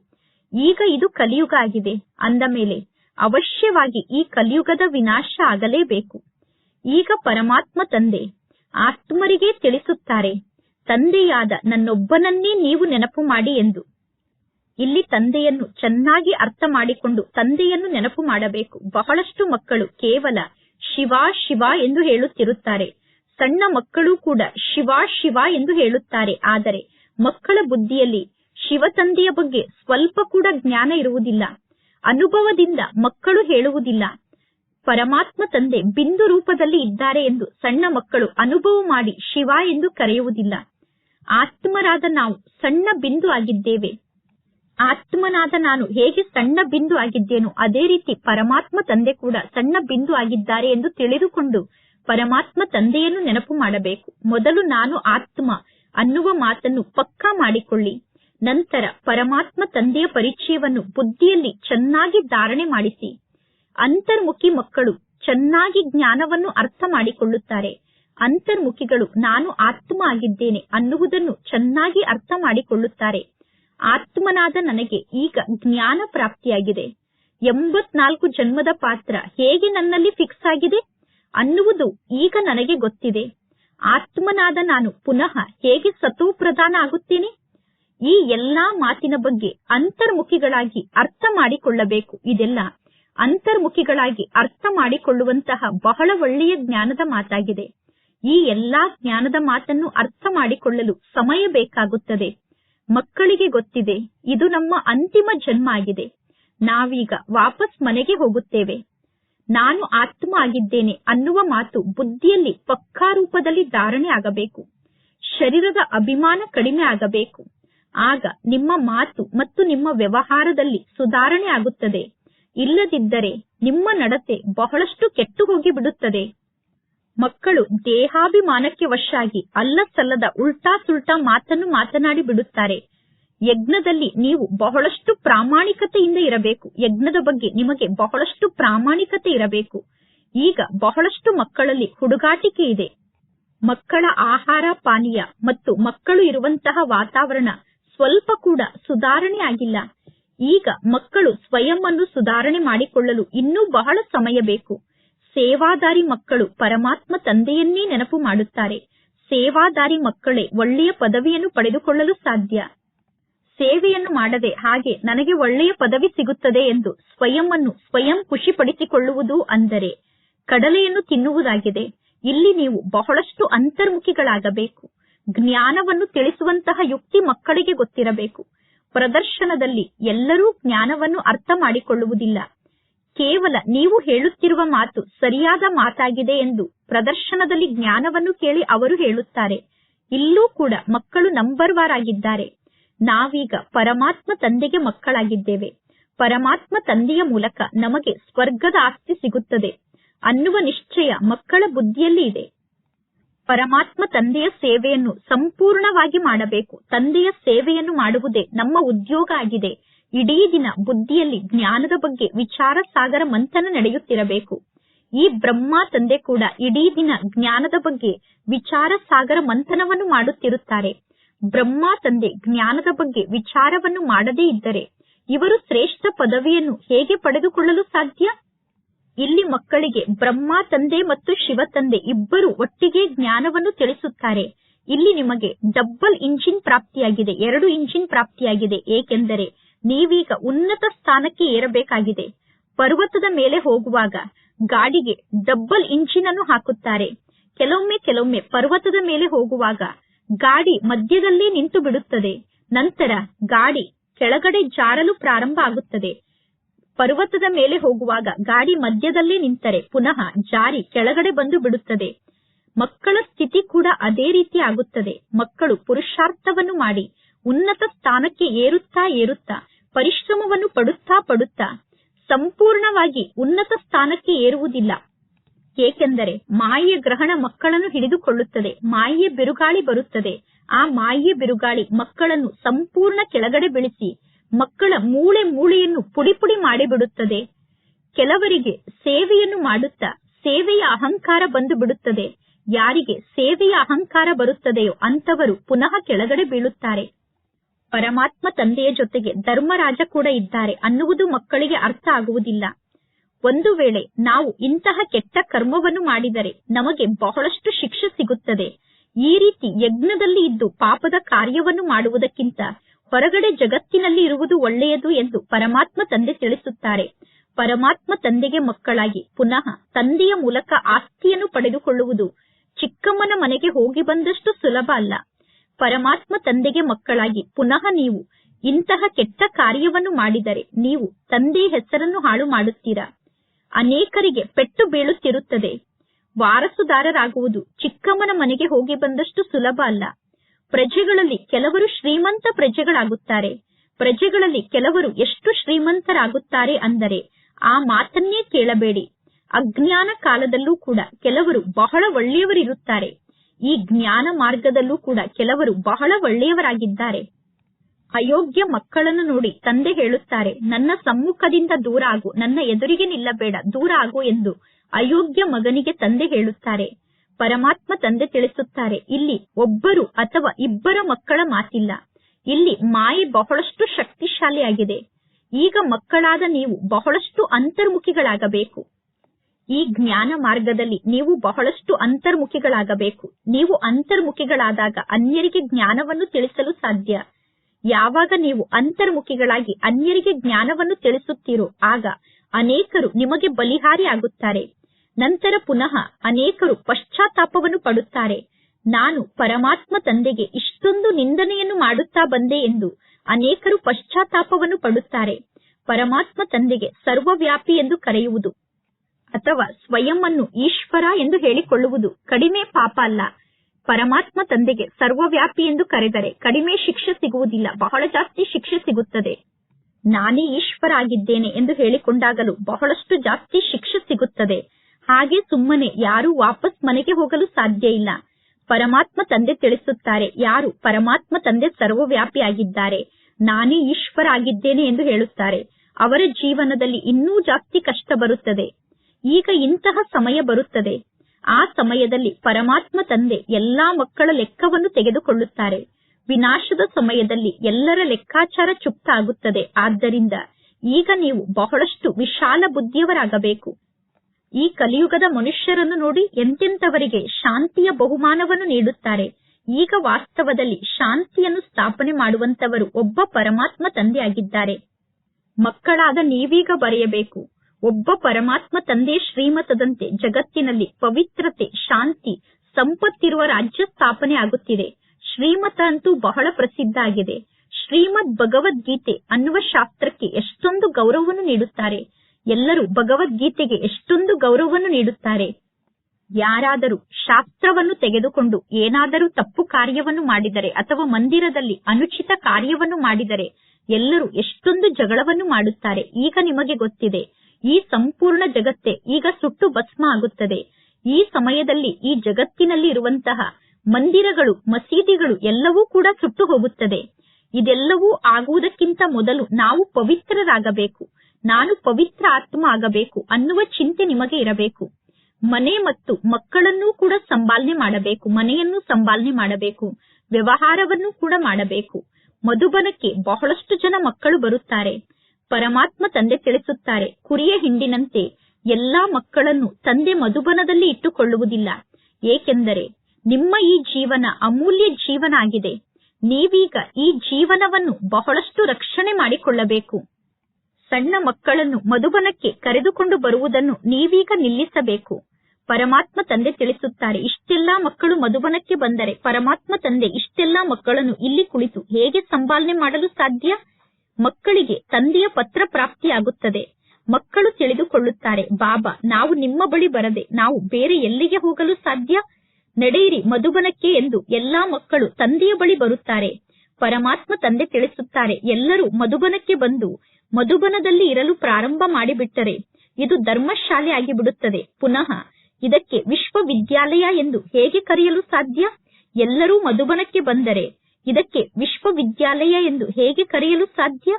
ಈಗ ಇದು ಕಲಿಯುಗ ಆಗಿದೆ. ಅಂದ ಮೇಲೆ ಅವಶ್ಯವಾಗಿ ಈ ಕಲಿಯುಗದ ವಿನಾಶ ಆಗಲೇಬೇಕು. ಈಗ ಪರಮಾತ್ಮ ತಂದೆ ಆತ್ಮರಿಗೆ ತಿಳಿಸುತ್ತಾರೆ. ತಂದೆಯಾದ ನನ್ನೊಬ್ಬನನ್ನೇ ನೀವು ನೆನಪು ಮಾಡಿ ಎಂದು. ಇಲ್ಲಿ ತಂದೆಯನ್ನು ಚೆನ್ನಾಗಿ ಅರ್ಥ ಮಾಡಿಕೊಂಡು ತಂದೆಯನ್ನು ನೆನಪು ಮಾಡಬೇಕು. ಬಹಳಷ್ಟು ಮಕ್ಕಳು ಕೇವಲ ಶಿವ ಶಿವ ಎಂದು ಹೇಳುತ್ತಿರುತ್ತಾರೆ. ಸಣ್ಣ ಮಕ್ಕಳು ಕೂಡ ಶಿವ ಶಿವ ಎಂದು ಹೇಳುತ್ತಾರೆ. ಆದರೆ ಮಕ್ಕಳ ಬುದ್ಧಿಯಲ್ಲಿ ಶಿವ ತಂದೆಯ ಬಗ್ಗೆ ಸ್ವಲ್ಪ ಕೂಡ ಜ್ಞಾನ ಇರುವುದಿಲ್ಲ. ಅನುಭವದಿಂದ ಮಕ್ಕಳು ಹೇಳುವುದಿಲ್ಲ. ಪರಮಾತ್ಮ ತಂದೆ ಬಿಂದು ರೂಪದಲ್ಲಿ ಇದ್ದಾರೆ ಎಂದು ಸಣ್ಣ ಮಕ್ಕಳು ಅನುಭವ ಮಾಡಿ ಶಿವ ಎಂದು ಕರೆಯುವುದಿಲ್ಲ. ಆತ್ಮರಾದ ನಾವು ಸಣ್ಣ ಬಿಂದು ಆಗಿದ್ದೇವೆ. ಆತ್ಮನಾದ ನಾನು ಹೇಗೆ ಸಣ್ಣ ಬಿಂದು ಆಗಿದ್ದೇನೋ ಅದೇ ರೀತಿ ಪರಮಾತ್ಮ ತಂದೆ ಕೂಡ ಸಣ್ಣ ಬಿಂದು ಆಗಿದ್ದಾರೆ ಎಂದು ತಿಳಿದುಕೊಂಡು ಪರಮಾತ್ಮ ತಂದೆಯನ್ನು ನೆನಪು ಮಾಡಬೇಕು. ಮೊದಲು ನಾನು ಆತ್ಮ ಅನ್ನುವ ಮಾತನ್ನು ಪಕ್ಕಾ ಮಾಡಿಕೊಳ್ಳಿ. ನಂತರ ಪರಮಾತ್ಮ ತಂದೆಯ ಪರಿಚಯವನ್ನು ಬುದ್ಧಿಯಲ್ಲಿ ಚೆನ್ನಾಗಿ ಧಾರಣೆ ಮಾಡಿಸಿ. ಅಂತರ್ಮುಖಿ ಮಕ್ಕಳು ಚೆನ್ನಾಗಿ ಜ್ಞಾನವನ್ನು ಅರ್ಥ ಮಾಡಿಕೊಳ್ಳುತ್ತಾರೆ. ಅಂತರ್ಮುಖಿಗಳು ನಾನು ಆತ್ಮ ಆಗಿದ್ದೇನೆ ಅನ್ನುವುದನ್ನು ಚೆನ್ನಾಗಿ ಅರ್ಥ ಮಾಡಿಕೊಳ್ಳುತ್ತಾರೆ ಆತ್ಮನಾದ ನನಗೆ ಈಗ ಜ್ಞಾನ ಪ್ರಾಪ್ತಿಯಾಗಿದೆ. ಎಂಬತ್ನಾಲ್ಕು ಜನ್ಮದ ಪಾತ್ರ ಹೇಗೆ ನನ್ನಲ್ಲಿ ಫಿಕ್ಸ್ ಆಗಿದೆ ಅನ್ನುವುದು ಈಗ ನನಗೆ ಗೊತ್ತಿದೆ. ಆತ್ಮನಾದ ನಾನು ಪುನಃ ಹೇಗೆ ಸತು ಪ್ರಧಾನ ಆಗುತ್ತೇನೆ? ಈ ಎಲ್ಲಾ ಮಾತಿನ ಬಗ್ಗೆ ಅಂತರ್ಮುಖಿಗಳಾಗಿ ಅರ್ಥ ಮಾಡಿಕೊಳ್ಳಬೇಕು ಇದೆಲ್ಲ ಅಂತರ್ಮುಖಿಗಳಾಗಿ ಅರ್ಥ ಮಾಡಿಕೊಳ್ಳುವಂತಹ ಬಹಳ ಒಳ್ಳೆಯ ಜ್ಞಾನದ ಮಾತಾಗಿದೆ. ಈ ಎಲ್ಲಾ ಜ್ಞಾನದ ಮಾತನ್ನು ಅರ್ಥ ಮಾಡಿಕೊಳ್ಳಲು ಸಮಯ ಬೇಕಾಗುತ್ತದೆ. ಮಕ್ಕಳಿಗೆ ಗೊತ್ತಿದೆ, ಇದು ನಮ್ಮ ಅಂತಿಮ ಜನ್ಮ ಆಗಿದೆ. ನಾವೀಗ ವಾಪಸ್ ಮನೆಗೆ ಹೋಗುತ್ತೇವೆ. ನಾನು ಆತ್ಮ ಆಗಿದ್ದೇನೆ ಅನ್ನುವ ಮಾತು ಬುದ್ಧಿಯಲ್ಲಿ ಪಕ್ಕಾ ರೂಪದಲ್ಲಿ ಧಾರಣೆ ಆಗಬೇಕು. ಶರೀರದ ಅಭಿಮಾನ ಕಡಿಮೆ ಆಗಬೇಕು. ಆಗ ನಿಮ್ಮ ಮಾತು ಮತ್ತು ನಿಮ್ಮ ವ್ಯವಹಾರದಲ್ಲಿ ಸುಧಾರಣೆ ಆಗುತ್ತದೆ. ಇಲ್ಲದಿದ್ದರೆ ನಿಮ್ಮ ನಡತೆ ಬಹಳಷ್ಟು ಕೆಟ್ಟು ಹೋಗಿ ಬಿಡುತ್ತದೆ ಮಕ್ಕಳು ದೇಹಾಭಿಮಾನಕ್ಕೆ ವಶಾಗಿ ಅಲ್ಲ ಸಲ್ಲದ ಉಲ್ಟಾ ಸುಲ್ಟಾ ಮಾತನ್ನು ಮಾತನಾಡಿ ಬಿಡುತ್ತಾರೆ. ಯಜ್ಞದಲ್ಲಿ ನೀವು ಬಹಳಷ್ಟು ಪ್ರಾಮಾಣಿಕತೆಯಿಂದ ಇರಬೇಕು. ಯಜ್ಞದ ಬಗ್ಗೆ ನಿಮಗೆ ಬಹಳಷ್ಟು ಪ್ರಾಮಾಣಿಕತೆ ಇರಬೇಕು. ಈಗ ಬಹಳಷ್ಟು ಮಕ್ಕಳಲ್ಲಿ ಹುಡುಗಾಟಿಕೆ ಇದೆ. ಮಕ್ಕಳ ಆಹಾರ, ಪಾನೀಯ ಮತ್ತು ಮಕ್ಕಳು ಇರುವಂತಹ ವಾತಾವರಣ ಸ್ವಲ್ಪ ಕೂಡ ಸುಧಾರಣೆ ಆಗಿಲ್ಲ. ಈಗ ಮಕ್ಕಳು ಸ್ವಯಂ ಅನ್ನು ಸುಧಾರಣೆ ಮಾಡಿಕೊಳ್ಳಲು ಇನ್ನೂ ಬಹಳ ಸಮಯ ಬೇಕು. ಸೇವಾದಾರಿ ಮಕ್ಕಳು ಪರಮಾತ್ಮ ತಂದೆಯನ್ನೇ ನೆನಪು ಮಾಡುತ್ತಾರೆ. ಸೇವಾದಾರಿ ಮಕ್ಕಳೇ ಒಳ್ಳೆಯ ಪದವಿಯನ್ನು ಪಡೆದುಕೊಳ್ಳಲು ಸಾಧ್ಯ. ಸೇವೆಯನ್ನು ಮಾಡದೆ ಹಾಗೆ ನನಗೆ ಒಳ್ಳೆಯ ಪದವಿ ಸಿಗುತ್ತದೆ ಎಂದು ಸ್ವಯಂ ಅನ್ನು ಸ್ವಯಂ ಖುಷಿಪಡಿಸಿಕೊಳ್ಳುವುದು ಅಂದರೆ ಕಡಲೆಯನ್ನು ತಿನ್ನುವುದಾಗಿದೆ. ಇಲ್ಲಿ ನೀವು ಬಹಳಷ್ಟು ಅಂತರ್ಮುಖಿಗಳಾಗಬೇಕು. ಜ್ಞಾನವನ್ನು ತಿಳಿಸುವಂತಹ ಯುಕ್ತಿ ಮಕ್ಕಳಿಗೆ ಗೊತ್ತಿರಬೇಕು. ಪ್ರದರ್ಶನದಲ್ಲಿ ಎಲ್ಲರೂ ಜ್ಞಾನವನ್ನು ಅರ್ಥ ಮಾಡಿಕೊಳ್ಳುವುದಿಲ್ಲ. ಕೇವಲ ನೀವು ಹೇಳುತ್ತಿರುವ ಮಾತು ಸರಿಯಾದ ಮಾತಾಗಿದೆ ಎಂದು ಪ್ರದರ್ಶನದಲ್ಲಿ ಜ್ಞಾನವನ್ನು ಕೇಳಿ ಅವರು ಹೇಳುತ್ತಾರೆ. ಇಲ್ಲೂ ಕೂಡ ಮಕ್ಕಳು ನಂಬರ್ ವಾರ್ ಆಗಿದ್ದಾರೆ. ನಾವೀಗ ಪರಮಾತ್ಮ ತಂದೆಗೆ ಮಕ್ಕಳಾಗಿದ್ದೇವೆ. ಪರಮಾತ್ಮ ತಂದೆಯ ಮೂಲಕ ನಮಗೆ ಸ್ವರ್ಗದ ಆಸ್ತಿ ಸಿಗುತ್ತದೆ. ಅನ್ನುವ ನಿಶ್ಚಯ ಮಕ್ಕಳ ಬುದ್ಧಿಯಲ್ಲಿ ಇದೆ. ಪರಮಾತ್ಮ ತಂದೆಯ ಸೇವೆಯನ್ನು ಸಂಪೂರ್ಣವಾಗಿ ಮಾಡಬೇಕು. ತಂದೆಯ ಸೇವೆಯನ್ನು ಮಾಡುವುದೇ ನಮ್ಮ ಉದ್ಯೋಗ ಆಗಿದೆ. ಇಡೀ ದಿನ ಬುದ್ಧಿಯಲ್ಲಿ ಜ್ಞಾನದ ಬಗ್ಗೆ ವಿಚಾರ ಸಾಗರ ಮಂಥನ ನಡೆಯುತ್ತಿರಬೇಕು. ಈ ಬ್ರಹ್ಮ ತಂದೆ ಕೂಡ ಇಡೀ ದಿನ ಜ್ಞಾನದ ಬಗ್ಗೆ ವಿಚಾರ ಸಾಗರ ಮಂಥನವನ್ನು ಮಾಡುತ್ತಿರುತ್ತಾರೆ. ಬ್ರಹ್ಮ ತಂದೆ ಜ್ಞಾನದ ಬಗ್ಗೆ ವಿಚಾರವನ್ನು ಮಾಡದೇ ಇದ್ದರೆ ಇವರು ಶ್ರೇಷ್ಠ ಪದವಿಯನ್ನು ಹೇಗೆ ಪಡೆದುಕೊಳ್ಳಲು ಸಾಧ್ಯ? ಇಲ್ಲಿ ಮಕ್ಕಳಿಗೆ ಬ್ರಹ್ಮ ತಂದೆ ಮತ್ತು ಶಿವ ತಂದೆ ಇಬ್ಬರು ಒಟ್ಟಿಗೆ ಜ್ಞಾನವನ್ನು ತಿಳಿಸುತ್ತಾರೆ. ಇಲ್ಲಿ ನಿಮಗೆ ಡಬ್ಬಲ್ ಇಂಜಿನ್ ಪ್ರಾಪ್ತಿಯಾಗಿದೆ, ಎರಡು ಇಂಜಿನ್ ಪ್ರಾಪ್ತಿಯಾಗಿದೆ, ಏಕೆಂದರೆ ನೀವೀಗ ಉನ್ನತ ಸ್ಥಾನಕ್ಕೆ ಏರಬೇಕಾಗಿದೆ. ಪರ್ವತದ ಮೇಲೆ ಹೋಗುವಾಗ ಗಾಡಿಗೆ ಡಬ್ಬಲ್ ಇಂಜಿನ್ ಅನ್ನು ಹಾಕುತ್ತಾರೆ. ಕೆಲವೊಮ್ಮೆ ಕೆಲವೊಮ್ಮೆ ಪರ್ವತದ ಮೇಲೆ ಹೋಗುವಾಗ ಗಾಡಿ ಮಧ್ಯದಲ್ಲೇ ನಿಂತು ಬಿಡುತ್ತದೆ. ನಂತರ ಗಾಡಿ ಕೆಳಗಡೆ ಜಾರಲು ಪ್ರಾರಂಭ ಆಗುತ್ತದೆ. ಪರ್ವತದ ಮೇಲೆ ಹೋಗುವಾಗ ಗಾಡಿ ಮಧ್ಯದಲ್ಲೇ ನಿಂತರೆ ಪುನಃ ಜಾರಿ ಕೆಳಗಡೆ ಬಂದು ಬಿಡುತ್ತದೆ. ಮಕ್ಕಳ ಸ್ಥಿತಿ ಕೂಡ ಅದೇ ರೀತಿ ಆಗುತ್ತದೆ. ಮಕ್ಕಳು ಪುರುಷಾರ್ಥವನ್ನು ಮಾಡಿ ಉನ್ನತ ಸ್ಥಾನಕ್ಕೆ ಏರುತ್ತಾ ಏರುತ್ತಾ ಪರಿಶ್ರಮವನ್ನು ಪಡುತ್ತಾ ಪಡುತ್ತಾ ಸಂಪೂರ್ಣವಾಗಿ ಉನ್ನತ ಸ್ಥಾನಕ್ಕೆ ಏರುವುದಿಲ್ಲ. ಏಕೆಂದರೆ ಮಾಯೆಯ ಗ್ರಹಣ ಮಕ್ಕಳನ್ನು ಹಿಡಿದುಕೊಳ್ಳುತ್ತದೆ, ಮಾಯೆಯ ಬಿರುಗಾಳಿ ಬರುತ್ತದೆ. ಆ ಮಾಯೆಯ ಬಿರುಗಾಳಿ ಮಕ್ಕಳನ್ನು ಸಂಪೂರ್ಣ ಕೆಳಗಡೆ ಬೆಳೆಸಿ ಮಕ್ಕಳ ಮೂಳೆ ಮೂಳೆಯನ್ನು ಪುಡಿ ಪುಡಿ ಮಾಡಿಬಿಡುತ್ತದೆ. ಕೆಲವರಿಗೆ ಸೇವೆಯನ್ನು ಮಾಡುತ್ತಾ ಸೇವೆಯ ಅಹಂಕಾರ ಬಂದು ಬಿಡುತ್ತದೆ. ಯಾರಿಗೆ ಸೇವೆಯ ಅಹಂಕಾರ ಬರುತ್ತದೆಯೋ ಅಂತವರು ಪುನಃ ಕೆಳಗಡೆ ಬೀಳುತ್ತಾರೆ. ಪರಮಾತ್ಮ ತಂದೆಯ ಜೊತೆಗೆ ಧರ್ಮರಾಜ ಕೂಡ ಇದ್ದಾರೆ ಅನ್ನುವುದು ಮಕ್ಕಳಿಗೆ ಅರ್ಥ ಆಗುವುದಿಲ್ಲ. ಒಂದು ವೇಳೆ ನಾವು ಇಂತಹ ಕೆಟ್ಟ ಕರ್ಮವನ್ನು ಮಾಡಿದರೆ ನಮಗೆ ಬಹಳಷ್ಟು ಶಿಕ್ಷೆ ಸಿಗುತ್ತದೆ. ಈ ರೀತಿ ಯಜ್ಞದಲ್ಲಿ ಇದ್ದು ಪಾಪದ ಕಾರ್ಯವನ್ನು ಮಾಡುವುದಕ್ಕಿಂತ ಹೊರಗಡೆ ಜಗತ್ತಿನಲ್ಲಿ ಇರುವುದು ಒಳ್ಳೆಯದು ಎಂದು ಪರಮಾತ್ಮ ತಂದೆ ತಿಳಿಸುತ್ತಾರೆ. ಪರಮಾತ್ಮ ತಂದೆಗೆ ಮಕ್ಕಳಾಗಿ ಪುನಃ ತಂದೆಯ ಮೂಲಕ ಆಸ್ತಿಯನ್ನು ಪಡೆದುಕೊಳ್ಳುವುದು ಚಿಕ್ಕಮ್ಮನ ಮನೆಗೆ ಹೋಗಿ ಬಂದಷ್ಟು ಸುಲಭ ಅಲ್ಲ. ಪರಮಾತ್ಮ ತಂದೆಗೆ ಮಕ್ಕಳಾಗಿ ಪುನಃ ನೀವು ಇಂತಹ ಕೆಟ್ಟ ಕಾರ್ಯವನ್ನು ಮಾಡಿದರೆ ನೀವು ತಂದೆಯ ಹೆಸರನ್ನು ಹಾಳು ಮಾಡುತ್ತೀರಾ? ಅನೇಕರಿಗೆ ಪೆಟ್ಟು ಬೀಳುತ್ತಿರುತ್ತದೆ. ವಾರಸುದಾರರಾಗುವುದು ಚಿಕ್ಕಮ್ಮನ ಮನೆಗೆ ಹೋಗಿ ಬಂದಷ್ಟು ಸುಲಭ ಅಲ್ಲ. ಪ್ರಜೆಗಳಲ್ಲಿ ಕೆಲವರು ಶ್ರೀಮಂತ ಪ್ರಜೆಗಳಾಗುತ್ತಾರೆ. ಪ್ರಜೆಗಳಲ್ಲಿ ಕೆಲವರು ಎಷ್ಟು ಶ್ರೀಮಂತರಾಗುತ್ತಾರೆ ಅಂದರೆ ಆ ಮಾತನ್ನೇ ಕೇಳಬೇಡಿ. ಅಜ್ಞಾನ ಕಾಲದಲ್ಲೂ ಕೂಡ ಕೆಲವರು ಬಹಳ ಒಳ್ಳೆಯವರಿರುತ್ತಾರೆ. ಈ ಜ್ಞಾನ ಮಾರ್ಗದಲ್ಲೂ ಕೂಡ ಕೆಲವರು ಬಹಳ ಒಳ್ಳೆಯವರಾಗಿದ್ದಾರೆ. ಅಯೋಗ್ಯ ಮಕ್ಕಳನ್ನು ನೋಡಿ ತಂದೆ ಹೇಳುತ್ತಾರೆ, ನನ್ನ ಸಮ್ಮುಖದಿಂದ ದೂರ ಆಗು, ನನ್ನ ಎದುರಿಗೆ ನಿಲ್ಲಬೇಡ, ದೂರ ಆಗು ಎಂದು ಅಯೋಗ್ಯ ಮಗನಿಗೆ ತಂದೆ ಹೇಳುತ್ತಾರೆ. ಪರಮಾತ್ಮ ತಂದೆ ತಿಳಿಸುತ್ತಾರೆ, ಇಲ್ಲಿ ಒಬ್ಬರು ಅಥವಾ ಇಬ್ಬರ ಮಕ್ಕಳ ಮಾತಿಲ್ಲ. ಇಲ್ಲಿ ಮಾಯೆ ಬಹಳಷ್ಟು ಶಕ್ತಿಶಾಲಿಯಾಗಿದೆ. ಈಗ ಮಕ್ಕಳಾದ ನೀವು ಬಹಳಷ್ಟು ಅಂತರ್ಮುಖಿಗಳಾಗಬೇಕು. ಈ ಜ್ಞಾನ ಮಾರ್ಗದಲ್ಲಿ ನೀವು ಬಹಳಷ್ಟು ಅಂತರ್ಮುಖಿಗಳಾಗಬೇಕು. ನೀವು ಅಂತರ್ಮುಖಿಗಳಾದಾಗ ಅನ್ಯರಿಗೆ ಜ್ಞಾನವನ್ನು ತಿಳಿಸಲು ಸಾಧ್ಯ. ಯಾವಾಗ ನೀವು ಅಂತರ್ಮುಖಿಗಳಾಗಿ ಅನ್ಯರಿಗೆ ಜ್ಞಾನವನ್ನು ತಿಳಿಸುತ್ತೀರೋ ಆಗ ಅನೇಕರು ನಿಮಗೆ ಬಲಿಹಾರಿ ಆಗುತ್ತಾರೆ. ನಂತರ ಪುನಃ ಅನೇಕರು ಪಶ್ಚಾತ್ತಾಪವನ್ನು ಪಡುತ್ತಾರೆ. ನಾನು ಪರಮಾತ್ಮ ತಂದೆಗೆ ಇಷ್ಟೊಂದು ನಿಂದನೆಯನ್ನು ಮಾಡುತ್ತಾ ಬಂದೆ ಎಂದು ಅನೇಕರು ಪಶ್ಚಾತ್ತಾಪವನ್ನು ಪಡುತ್ತಾರೆ. ಪರಮಾತ್ಮ ತಂದೆಗೆ ಸರ್ವವ್ಯಾಪಿ ಎಂದು ಕರೆಯುವುದು ಅಥವಾ ಸ್ವಯಂ ಅನ್ನು ಈಶ್ವರ ಎಂದು ಹೇಳಿಕೊಳ್ಳುವುದು ಕಡಿಮೆ ಪಾಪ ಅಲ್ಲ. ಪರಮಾತ್ಮ ತಂದೆಗೆ ಸರ್ವವ್ಯಾಪಿ ಎಂದು ಕರೆದರೆ ಕಡಿಮೆ ಶಿಕ್ಷೆ ಸಿಗುವುದಿಲ್ಲ, ಬಹಳ ಜಾಸ್ತಿ ಶಿಕ್ಷೆ ಸಿಗುತ್ತದೆ. ನಾನೇ ಈಶ್ವರ ಆಗಿದ್ದೇನೆ ಎಂದು ಹೇಳಿಕೊಂಡಾಗಲೂ ಬಹಳಷ್ಟು ಜಾಸ್ತಿ ಶಿಕ್ಷೆ ಸಿಗುತ್ತದೆ. ಹಾಗೆ ಸುಮ್ಮನೆ ಯಾರು ವಾಪಸ್ ಮನೆಗೆ ಹೋಗಲು ಸಾಧ್ಯ ಇಲ್ಲ. ಪರಮಾತ್ಮ ತಂದೆ ತಿಳಿಸುತ್ತಾರೆ, ಯಾರು ಪರಮಾತ್ಮ ತಂದೆ ಸರ್ವವ್ಯಾಪಿ ಆಗಿದ್ದಾರೆ, ನಾನೇ ಈಶ್ವರ ಆಗಿದ್ದೇನೆ ಎಂದು ಹೇಳುತ್ತಾರೆ. ಅವರ ಜೀವನದಲ್ಲಿ ಇನ್ನೂ ಜಾಸ್ತಿ ಕಷ್ಟ ಬರುತ್ತದೆ. ಈಗ ಇಂತಹ ಸಮಯ ಬರುತ್ತದೆ. ಆ ಸಮಯದಲ್ಲಿ ಪರಮಾತ್ಮ ತಂದೆ ಎಲ್ಲಾ ಮಕ್ಕಳ ಲೆಕ್ಕವನ್ನು ತೆಗೆದುಕೊಳ್ಳುತ್ತಾರೆ. ವಿನಾಶದ ಸಮಯದಲ್ಲಿ ಎಲ್ಲರ ಲೆಕ್ಕಾಚಾರ ಚುಪ್ತ ಆಗುತ್ತದೆ ಆದ್ದರಿಂದ ಈಗ ನೀವು ಬಹಳಷ್ಟು ವಿಶಾಲ ಬುದ್ಧಿಯವರಾಗಬೇಕು. ಈ ಕಲಿಯುಗದ ಮನುಷ್ಯರನ್ನು ನೋಡಿ ಎಂತೆಂಥವರಿಗೆ ಶಾಂತಿಯ ಬಹುಮಾನವನ್ನು ನೀಡುತ್ತಾರೆ. ಈಗ ವಾಸ್ತವದಲ್ಲಿ ಶಾಂತಿಯನ್ನು ಸ್ಥಾಪನೆ ಮಾಡುವಂತವರು ಒಬ್ಬ ಪರಮಾತ್ಮ ತಂದೆಯಾಗಿದ್ದಾರೆ. ಮಕ್ಕಳಾದ ನೀವೀಗ ಬರೆಯಬೇಕು. ಒಬ್ಬ ಪರಮಾತ್ಮ ತಂದೆ ಶ್ರೀಮತದಂತೆ ಜಗತ್ತಿನಲ್ಲಿ ಪವಿತ್ರತೆ, ಶಾಂತಿ, ಸಂಪತ್ತಿರುವ ರಾಜ್ಯ ಸ್ಥಾಪನೆ ಆಗುತ್ತಿದೆ. ಶ್ರೀಮತ ಅಂತೂ ಬಹಳ ಪ್ರಸಿದ್ಧ ಆಗಿದೆ ಶ್ರೀಮದ್ ಭಗವದ್ಗೀತೆ ಅನ್ನುವ ಶಾಸ್ತ್ರಕ್ಕೆ ಎಷ್ಟೊಂದು ಗೌರವವನ್ನು ನೀಡುತ್ತಾರೆ. ಎಲ್ಲರೂ ಭಗವದ್ಗೀತೆಗೆ ಎಷ್ಟೊಂದು ಗೌರವವನ್ನು ನೀಡುತ್ತಾರೆ. ಯಾರಾದರೂ ಶಾಸ್ತ್ರವನ್ನು ತೆಗೆದುಕೊಂಡು ಏನಾದರೂ ತಪ್ಪು ಕಾರ್ಯವನ್ನು ಮಾಡಿದರೆ ಅಥವಾ ಮಂದಿರದಲ್ಲಿ ಅನುಚಿತ ಕಾರ್ಯವನ್ನು ಮಾಡಿದರೆ ಎಲ್ಲರೂ ಎಷ್ಟೊಂದು ಜಗಳವನ್ನು ಮಾಡುತ್ತಾರೆ. ಈಗ ನಿಮಗೆ ಗೊತ್ತಿದೆ. ಈ ಸಂಪೂರ್ಣ ಜಗತ್ತೇ ಈಗ ಸುಟ್ಟು ಭಸ್ಮ ಆಗುತ್ತದೆ. ಈ ಸಮಯದಲ್ಲಿ ಈ ಜಗತ್ತಿನಲ್ಲಿ ಇರುವಂತಹ ಮಂದಿರಗಳು, ಮಸೀದಿಗಳು ಎಲ್ಲವೂ ಕೂಡ ಸುಟ್ಟು ಹೋಗುತ್ತದೆ. ಇದೆಲ್ಲವೂ ಆಗುವುದಕ್ಕಿಂತ ಮೊದಲು ನಾವು ಪವಿತ್ರರಾಗಬೇಕು. ನಾನು ಪವಿತ್ರ ಆತ್ಮ ಆಗಬೇಕು ಅನ್ನುವ ಚಿಂತೆ ನಿಮಗೆ ಇರಬೇಕು. ಮನೆ ಮತ್ತು ಮಕ್ಕಳನ್ನೂ ಕೂಡ ಸಂಪಾಲನೆ ಮಾಡಬೇಕು, ಮನೆಯನ್ನು ಸಂಪಾಲನೆ ಮಾಡಬೇಕು, ವ್ಯವಹಾರವನ್ನು ಕೂಡ ಮಾಡಬೇಕು. ಮಧುಬನಕ್ಕೆ ಬಹಳಷ್ಟು ಜನ ಮಕ್ಕಳು ಬರುತ್ತಾರೆ. ಪರಮಾತ್ಮ ತಂದೆ ತಿಳಿಸುತ್ತಾರೆ. ಕುರಿಯ ಹಿಂಡಿನಂತೆ ಎಲ್ಲಾ ಮಕ್ಕಳನ್ನು ತಂದೆ ಮಧುಬನದಲ್ಲಿ ಇಟ್ಟುಕೊಳ್ಳುವುದಿಲ್ಲ. ಏಕೆಂದರೆ ನಿಮ್ಮ ಈ ಜೀವನ ಅಮೂಲ್ಯ ಜೀವನ ಆಗಿದೆ ನೀವೀಗ ಈ ಜೀವನವನ್ನು ಬಹಳಷ್ಟು ರಕ್ಷಣೆ ಮಾಡಿಕೊಳ್ಳಬೇಕು. ಸಣ್ಣ ಮಕ್ಕಳನ್ನು ಮಧುಬನಕ್ಕೆ ಕರೆದುಕೊಂಡು ಬರುವುದನ್ನು ನೀವೀಗ ನಿಲ್ಲಿಸಬೇಕು. ಪರಮಾತ್ಮ ತಂದೆ ತಿಳಿಸುತ್ತಾರೆ, ಇಷ್ಟೆಲ್ಲಾ ಮಕ್ಕಳು ಮಧುಬನಕ್ಕೆ ಬಂದರೆ ಪರಮಾತ್ಮ ತಂದೆ ಇಷ್ಟೆಲ್ಲಾ ಮಕ್ಕಳನ್ನು ಇಲ್ಲಿ ಕುಳಿತು ಹೇಗೆ ಸಂಪಾಲನೆ ಮಾಡಲು ಸಾಧ್ಯ? ಮಕ್ಕಳಿಗೆ ತಂದೆಯ ಪತ್ರ ಪ್ರಾಪ್ತಿಯಾಗುತ್ತದೆ. ಮಕ್ಕಳು ತಿಳಿದುಕೊಳ್ಳುತ್ತಾರೆ, ಬಾಬಾ, ನಾವು ನಿಮ್ಮ ಬಳಿ ಬರದೆ, ನಾವು ಬೇರೆ ಎಲ್ಲಿಗೆ ಹೋಗಲು ಸಾಧ್ಯ? ನಡೆಯಿರಿ, ಮಧುಬನಕ್ಕೆ ಎಂದು ಎಲ್ಲಾ ಮಕ್ಕಳು ತಂದೆಯ ಬಳಿ ಬರುತ್ತಾರೆ. ಪರಮಾತ್ಮ ತಂದೆ ತಿಳಿಸುತ್ತಾರೆ, ಎಲ್ಲರೂ ಮಧುಬನಕ್ಕೆ ಬಂದು ಮಧುಬನದಲ್ಲಿ ಇರಲು ಪ್ರಾರಂಭ ಮಾಡಿಬಿಟ್ಟರೆ, ಇದು ಧರ್ಮಶಾಲೆ ಆಗಿಬಿಡುತ್ತದೆ. ಪುನಃ ಇದಕ್ಕೆ ವಿಶ್ವವಿದ್ಯಾಲಯ ಎಂದು ಹೇಗೆ ಕರೆಯಲು ಸಾಧ್ಯ? ಎಲ್ಲರೂ ಮಧುಬನಕ್ಕೆ ಬಂದರೆ ಇದಕ್ಕೆ ವಿಶ್ವವಿದ್ಯಾಲಯ ಎಂದು ಹೇಗೆ ಕರೆಯಲು ಸಾಧ್ಯ?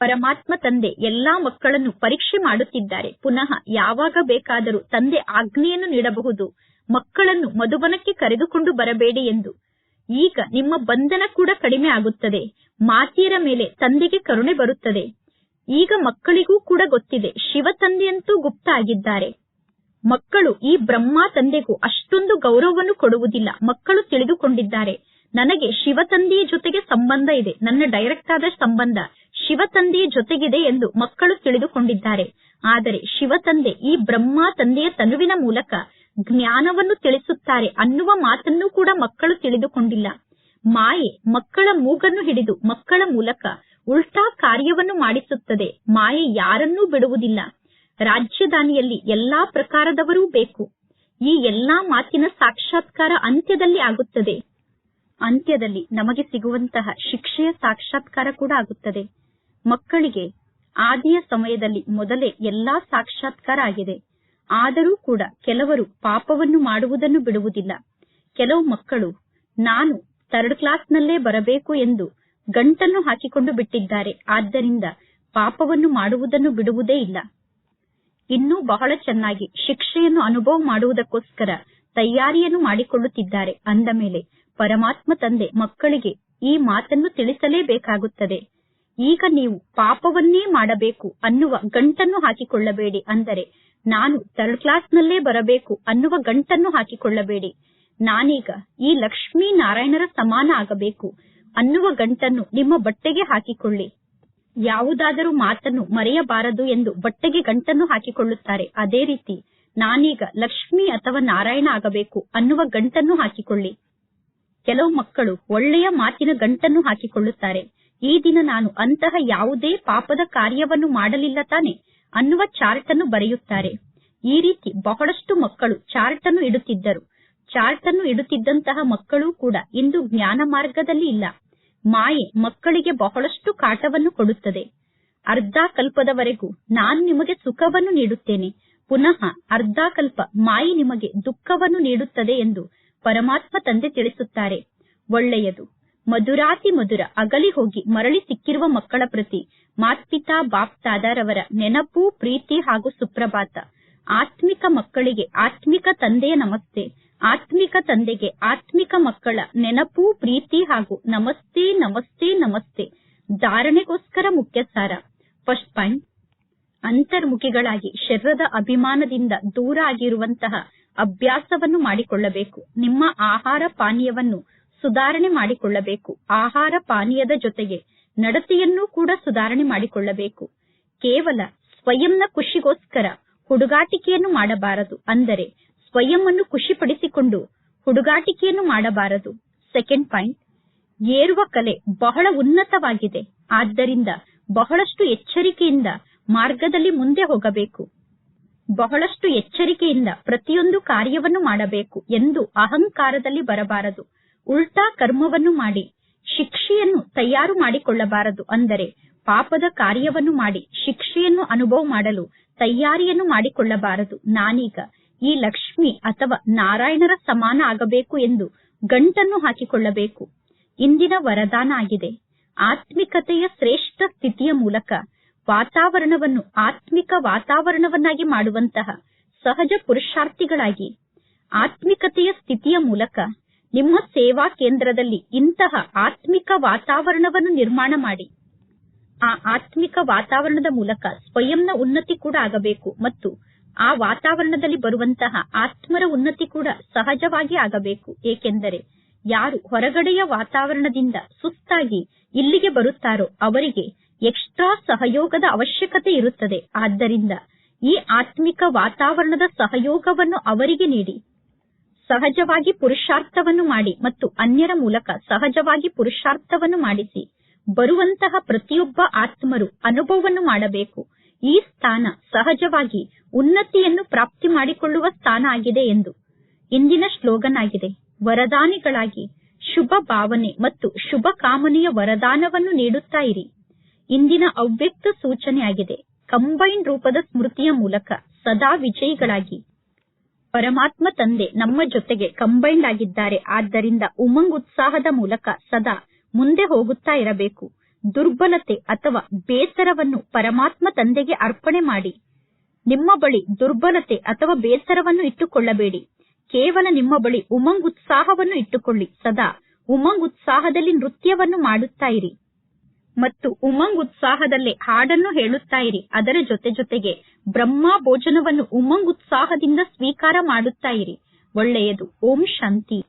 ಪರಮಾತ್ಮ ತಂದೆ ಎಲ್ಲಾ ಮಕ್ಕಳನ್ನು ಪರೀಕ್ಷೆ ಮಾಡುತ್ತಿದ್ದಾರೆ. ಪುನಃ ಯಾವಾಗ ಬೇಕಾದರೂ ತಂದೆ ಆಜ್ಞೆಯನ್ನು ನೀಡಬಹುದು. ಮಕ್ಕಳನ್ನು ಮಧುಬನಕ್ಕೆ ಕರೆದುಕೊಂಡು ಬರಬೇಡಿ ಎಂದು. ಈಗ ನಿಮ್ಮ ಬಂಧನ ಕೂಡ ಕಡಿಮೆ ಆಗುತ್ತದೆ. ಮಾತಿಯರ ಮೇಲೆ ತಂದೆಗೆ ಕರುಣೆ ಬರುತ್ತದೆ. ಈಗ ಮಕ್ಕಳಿಗೂ ಕೂಡ ಗೊತ್ತಿದೆ, ಶಿವ ತಂದೆಯಂತೂ ಗುಪ್ತ ಆಗಿದ್ದಾರೆ ಮಕ್ಕಳು ಈ ಬ್ರಹ್ಮ ತಂದೆಗೂ ಅಷ್ಟೊಂದು ಗೌರವವನ್ನು ಕೊಡುವುದಿಲ್ಲ. ಮಕ್ಕಳು ತಿಳಿದುಕೊಂಡಿದ್ದಾರೆ. ನನಗೆ ಶಿವ ತಂದೆಯ ಜೊತೆಗೆ ಸಂಬಂಧ ಇದೆ. ನನ್ನ ಡೈರೆಕ್ಟ್ ಆದ ಸಂಬಂಧ ಶಿವತಂದೆಯ ಜೊತೆಗಿದೆ ಎಂದು ಮಕ್ಕಳು ತಿಳಿದುಕೊಂಡಿದ್ದಾರೆ. ಆದರೆ ಶಿವತಂದೆ ಈ ಬ್ರಹ್ಮ ತಂದೆಯ ತನುವಿನ ಮೂಲಕ ಜ್ಞಾನವನ್ನು ತಿಳಿಸುತ್ತಾರೆ ಅನ್ನುವ ಮಾತನ್ನು ಕೂಡ ಮಕ್ಕಳು ತಿಳಿದುಕೊಂಡಿಲ್ಲ. ಮಾಯೆ ಮಕ್ಕಳ ಮೂಗನ್ನು ಹಿಡಿದು ಮಕ್ಕಳ ಮೂಲಕ ಉಲ್ಟಾ ಕಾರ್ಯವನ್ನು ಮಾಡಿಸುತ್ತದೆ. ಮಾಯೆ ಯಾರನ್ನೂ ಬಿಡುವುದಿಲ್ಲ. ರಾಜ್ಯದಾನಿಯಲ್ಲಿ ಎಲ್ಲಾ ಪ್ರಕಾರದವರೂ ಬೇಕು. ಈ ಎಲ್ಲಾ ಮಾತಿನ ಸಾಕ್ಷಾತ್ಕಾರ ಅಂತ್ಯದಲ್ಲಿ ಆಗುತ್ತದೆ. ಅಂತ್ಯದಲ್ಲಿ ನಮಗೆ ಸಿಗುವಂತಹ ಶಿಕ್ಷೆಯ ಸಾಕ್ಷಾತ್ಕಾರ ಕೂಡ ಆಗುತ್ತದೆ. ಮಕ್ಕಳಿಗೆ ಆದಿಯ ಸಮಯದಲ್ಲಿ ಮೊದಲೇ ಎಲ್ಲಾ ಸಾಕ್ಷಾತ್ಕಾರ ಆಗಿದೆ. ಆದರೂ ಕೂಡ ಕೆಲವರು ಪಾಪವನ್ನು ಮಾಡುವುದನ್ನು ಬಿಡುವುದಿಲ್ಲ. ಕೆಲವು ಮಕ್ಕಳು, ನಾನು ಥರ್ಡ್ ಕ್ಲಾಸ್ನಲ್ಲೇ ಬರಬೇಕು ಎಂದು ಗಂಟನ್ನು ಹಾಕಿಕೊಂಡು ಬಿಟ್ಟಿದ್ದಾರೆ. ಆದ್ದರಿಂದ ಪಾಪವನ್ನು ಮಾಡುವುದನ್ನು ಬಿಡುವುದೇ ಇಲ್ಲ. ಇನ್ನೂ ಬಹಳ ಚೆನ್ನಾಗಿ ಶಿಕ್ಷೆಯನ್ನು ಅನುಭವ ಮಾಡುವುದಕ್ಕೋಸ್ಕರ ತಯಾರಿಯನ್ನು ಮಾಡಿಕೊಳ್ಳುತ್ತಿದ್ದಾರೆ. ಅಂದ ಮೇಲೆ ಪರಮಾತ್ಮ ತಂದೆ ಮಕ್ಕಳಿಗೆ ಈ ಮಾತನ್ನು ತಿಳಿಸಲೇಬೇಕಾಗುತ್ತದೆ. ಈಗ ನೀವು ಪಾಪವನ್ನೇ ಮಾಡಬೇಕು ಅನ್ನುವ ಗಂಟನ್ನು ಹಾಕಿಕೊಳ್ಳಬೇಡಿ ಅಂದರೆ ನಾನು ಥರ್ಡ್ ಕ್ಲಾಸ್ನಲ್ಲೇ ಬರಬೇಕು ಅನ್ನುವ ಗಂಟನ್ನು ಹಾಕಿಕೊಳ್ಳಬೇಡಿ. ನಾನೀಗ ಈ ಲಕ್ಷ್ಮೀ ನಾರಾಯಣರ ಸಮಾನ ಆಗಬೇಕು ಅನ್ನುವ ಗಂಟನ್ನು ನಿಮ್ಮ ಬಟ್ಟೆಗೆ ಹಾಕಿಕೊಳ್ಳಿ. ಯಾವುದಾದರೂ ಮಾತನ್ನು ಮರೆಯಬಾರದು ಎಂದು ಬಟ್ಟೆಗೆ ಗಂಟನ್ನು ಹಾಕಿಕೊಳ್ಳುತ್ತಾರೆ. ಅದೇ ರೀತಿ ನಾನೀಗ ಲಕ್ಷ್ಮಿ ಅಥವಾ ನಾರಾಯಣ ಆಗಬೇಕು ಅನ್ನುವ ಗಂಟನ್ನು ಹಾಕಿಕೊಳ್ಳಿ. ಕೆಲವು ಮಕ್ಕಳು ಒಳ್ಳೆಯ ಮಾತಿನ ಗಂಟನ್ನು ಹಾಕಿಕೊಳ್ಳುತ್ತಾರೆ. ಈ ದಿನ ನಾನು ಅಂತಹ ಯಾವುದೇ ಪಾಪದ ಕಾರ್ಯವನ್ನು ಮಾಡಲಿಲ್ಲ ತಾನೆ ಅನ್ನುವ ಚಾರ್ಟ್ ಅನ್ನು ಬರೆಯುತ್ತಾರೆ. ಈ ರೀತಿ ಬಹಳಷ್ಟು ಮಕ್ಕಳು ಚಾರ್ಟ್ ಅನ್ನು ಇಡುತ್ತಿದ್ದರು. ಚಾರ್ಟ್ ಅನ್ನು ಇಡುತ್ತಿದ್ದಂತಹ ಮಕ್ಕಳು ಕೂಡ ಇಂದು ಜ್ಞಾನ ಮಾರ್ಗದಲ್ಲಿ ಇಲ್ಲ. ಮಾಯೆ ಮಕ್ಕಳಿಗೆ ಬಹಳಷ್ಟು ಕಾಟವನ್ನು ಕೊಡುತ್ತದೆ. ಅರ್ಧ ಕಲ್ಪದವರೆಗೂ ನಾನು ನಿಮಗೆ ಸುಖವನ್ನು ನೀಡುತ್ತೇನೆ. ಪುನಃ ಅರ್ಧ ಕಲ್ಪ ಮಾಯಿ ನಿಮಗೆ ದುಃಖವನ್ನು ನೀಡುತ್ತದೆ ಎಂದು ಪರಮಾತ್ಮ ತಂದೆ ತಿಳಿಸುತ್ತಾರೆ. ಒಳ್ಳೆಯದು. ಮಧುರಾತಿ ಮಧುರ ಅಗಲಿ ಹೋಗಿ ಮರಳಿ ಸಿಕ್ಕಿರುವ ಮಕ್ಕಳ ಪ್ರತಿ ಮಾತ್ಪಿತಾ ಬಾಪ್ ದಾದಾರವರ ನೆನಪು, ಪ್ರೀತಿ ಹಾಗೂ ಸುಪ್ರಭಾತ. ಆತ್ಮಿಕ ಮಕ್ಕಳಿಗೆ ಆತ್ಮಿಕ ತಂದೆಯ ನಮಸ್ತೆ. ಆತ್ಮಿಕ ತಂದೆಗೆ ಆತ್ಮಿಕ ಮಕ್ಕಳ ನೆನಪು, ಪ್ರೀತಿ ಹಾಗೂ ನಮಸ್ತೆ ನಮಸ್ತೆ ನಮಸ್ತೆ. ಧಾರಣೆಗೋಸ್ಕರ ಮುಖ್ಯ ಸಾರ ಫಸ್ಟ್ ಪಾಯಿಂಟ್ ಅಂತರ್ಮುಖಿಗಳಾಗಿ ಶರೀರದ ಅಭಿಮಾನದಿಂದ ದೂರ ಆಗಿರುವಂತಹ ಅಭ್ಯಾಸವನ್ನು ಮಾಡಿಕೊಳ್ಳಬೇಕು. ನಿಮ್ಮ ಆಹಾರ ಪಾನೀಯವನ್ನು ಸುಧಾರಣೆ ಮಾಡಿಕೊಳ್ಳಬೇಕು. ಆಹಾರ ಪಾನೀಯದ ಜೊತೆಗೆ ನಡತೆಯನ್ನು ಕೂಡ ಸುಧಾರಣೆ ಮಾಡಿಕೊಳ್ಳಬೇಕು. ಕೇವಲ ಸ್ವಯಂನ ಖುಷಿಗೋಸ್ಕರ ಹುಡುಗಾಟಿಕೆಯನ್ನು ಮಾಡಬಾರದು. ಅಂದರೆ ಸ್ವಯಂವನ್ನು ಖುಷಿಪಡಿಸಿಕೊಂಡು ಹುಡುಗಾಟಿಕೆಯನ್ನು ಮಾಡಬಾರದು. ಸೆಕೆಂಡ್ ಪಾಯಿಂಟ್, ಏರುವ ಕಲೆ ಬಹಳ ಉನ್ನತವಾಗಿದೆ. ಆದ್ದರಿಂದ ಬಹಳಷ್ಟು ಎಚ್ಚರಿಕೆಯಿಂದ ಮಾರ್ಗದಲ್ಲಿ ಮುಂದೆ ಹೋಗಬೇಕು. ಬಹಳಷ್ಟು ಎಚ್ಚರಿಕೆಯಿಂದ ಪ್ರತಿಯೊಂದು ಕಾರ್ಯವನ್ನು ಮಾಡಬೇಕು ಎಂದು ಅಹಂಕಾರದಲ್ಲಿ ಬರಬಾರದು. ಉಲ್ಟಾ ಕರ್ಮವನ್ನು ಮಾಡಿ, ಶಿಕ್ಷೆಯನ್ನು ತಯಾರು ಮಾಡಿಕೊಳ್ಳಬಾರದು ಅಂದರೆ ಪಾಪದ ಕಾರ್ಯವನ್ನು ಮಾಡಿ, ಶಿಕ್ಷೆಯನ್ನು ಅನುಭವ ಮಾಡಲು ತಯಾರಿಯನ್ನು ಮಾಡಿಕೊಳ್ಳಬಾರದು. ನಾನೀಗ ಈ ಲಕ್ಷ್ಮಿ ಅಥವಾ ನಾರಾಯಣರ ಸಮಾನ ಆಗಬೇಕು ಎಂದು ಗಂಟನ್ನು ಹಾಕಿಕೊಳ್ಳಬೇಕು. ಇಂದಿನ ವರದಾನ ಆಗಿದೆ. ಆತ್ಮಿಕತೆಯ ಶ್ರೇಷ್ಠ ಸ್ಥಿತಿಯ ಮೂಲಕ ವಾತಾವರಣವನ್ನು, ಆತ್ಮಿಕ ವಾತಾವರಣವನ್ನಾಗಿ ಮಾಡುವಂತಹ ಸಹಜ ಪುರುಷಾರ್ಥಿಗಳಾಗಿ, ಆತ್ಮಿಕತೆಯ ಸ್ಥಿತಿಯ ಮೂಲಕ ನಿಮ್ಮ ಸೇವಾ ಕೇಂದ್ರದಲ್ಲಿ ಇಂತಹ ಆತ್ಮಿಕ ವಾತಾವರಣವನ್ನು ನಿರ್ಮಾಣ ಮಾಡಿ. ಆ ಆತ್ಮಿಕ ವಾತಾವರಣದ ಮೂಲಕ ಸ್ವಯಂನ ಉನ್ನತಿ ಕೂಡ ಆಗಬೇಕು ಮತ್ತು ಆ ವಾತಾವರಣದಲ್ಲಿ ಬರುವಂತಹ ಆತ್ಮರ ಉನ್ನತಿ ಕೂಡ ಸಹಜವಾಗಿ ಆಗಬೇಕು. ಏಕೆಂದರೆ ಯಾರು ಹೊರಗಡೆಯ ವಾತಾವರಣದಿಂದ ಸುಸ್ತಾಗಿ ಇಲ್ಲಿಗೆ ಬರುತ್ತಾರೋ ಅವರಿಗೆ ಎಕ್ಸ್ಟ್ರಾ ಸಹಯೋಗದ ಅವಶ್ಯಕತೆ ಇರುತ್ತದೆ. ಆದ್ದರಿಂದ ಈ ಆತ್ಮಿಕ ವಾತಾವರಣದ ಸಹಯೋಗವನ್ನು ಅವರಿಗೆ ನೀಡಿ. ಸಹಜವಾಗಿ ಪುರುಷಾರ್ಥವನ್ನು ಮಾಡಿ ಮತ್ತು ಅನ್ಯರ ಮೂಲಕ ಸಹಜವಾಗಿ ಪುರುಷಾರ್ಥವನ್ನು ಮಾಡಿಸಿ. ಬರುವಂತಹ ಪ್ರತಿಯೊಬ್ಬ ಆತ್ಮರು ಅನುಭವವನ್ನು ಮಾಡಬೇಕು. ಈ ಸ್ಥಾನ ಸಹಜವಾಗಿ ಉನ್ನತಿಯನ್ನು ಪ್ರಾಪ್ತಿ ಮಾಡಿಕೊಳ್ಳುವ ಸ್ಥಾನ ಆಗಿದೆ ಎಂದು ಇಂದಿನ ಸ್ಲೋಗನ್ ಆಗಿದೆ ವರದಾನಿಗಳಾಗಿ ಶುಭ ಭಾವನೆ ಮತ್ತು ಶುಭ ಕಾಮನೆಯ ವರದಾನವನ್ನು ನೀಡುತ್ತಾ ಇರಿ. ಇಂದಿನ ಅವ್ಯಕ್ತ ಸೂಚನೆಯಾಗಿದೆ. ಕಂಬೈನ್ ರೂಪದ ಸ್ಮೃತಿಯ ಮೂಲಕ ಸದಾ ವಿಜಯಿಗಳಾಗಿ. ಪರಮಾತ್ಮ ತಂದೆ ನಮ್ಮ ಜೊತೆಗೆ ಕಂಬೈನ್ಡ್ ಆಗಿದ್ದಾರೆ. ಆದ್ದರಿಂದ ಉಮಂಗ್ ಉತ್ಸಾಹದ ಮೂಲಕ ಸದಾ ಮುಂದೆ ಹೋಗುತ್ತಾ ಇರಬೇಕು. ದುರ್ಬಲತೆ ಅಥವಾ ಬೇಸರವನ್ನು ಪರಮಾತ್ಮ ತಂದೆಗೆ ಅರ್ಪಣೆ ಮಾಡಿ. ನಿಮ್ಮ ಬಳಿ ದುರ್ಬಲತೆ ಅಥವಾ ಬೇಸರವನ್ನು ಇಟ್ಟುಕೊಳ್ಳಬೇಡಿ. ಕೇವಲ ನಿಮ್ಮ ಬಳಿ ಉಮಂಗ್ ಉತ್ಸಾಹವನ್ನು ಇಟ್ಟುಕೊಳ್ಳಿ. ಸದಾ ಉಮಂಗ್ ಉತ್ಸಾಹದಲ್ಲಿ ನೃತ್ಯವನ್ನು ಮಾಡುತ್ತಾ ಇರಿ. ಮತ್ತು ಉಮಂಗ್ ಉತ್ಸಾಹದಲ್ಲೇ ಹಾಡನ್ನು ಹೇಳುತ್ತಾ ಇರಿ ಅದರ ಜೊತೆ ಜೊತೆಗೆ ಬ್ರಹ್ಮ ಭೋಜನವನ್ನು ಉಮಂಗ್ ಉತ್ಸಾಹದಿಂದ ಸ್ವೀಕಾರ ಮಾಡುತ್ತಾ ಇರಿ ಒಳ್ಳೆಯದು. ಓಂ ಶಾಂತಿ.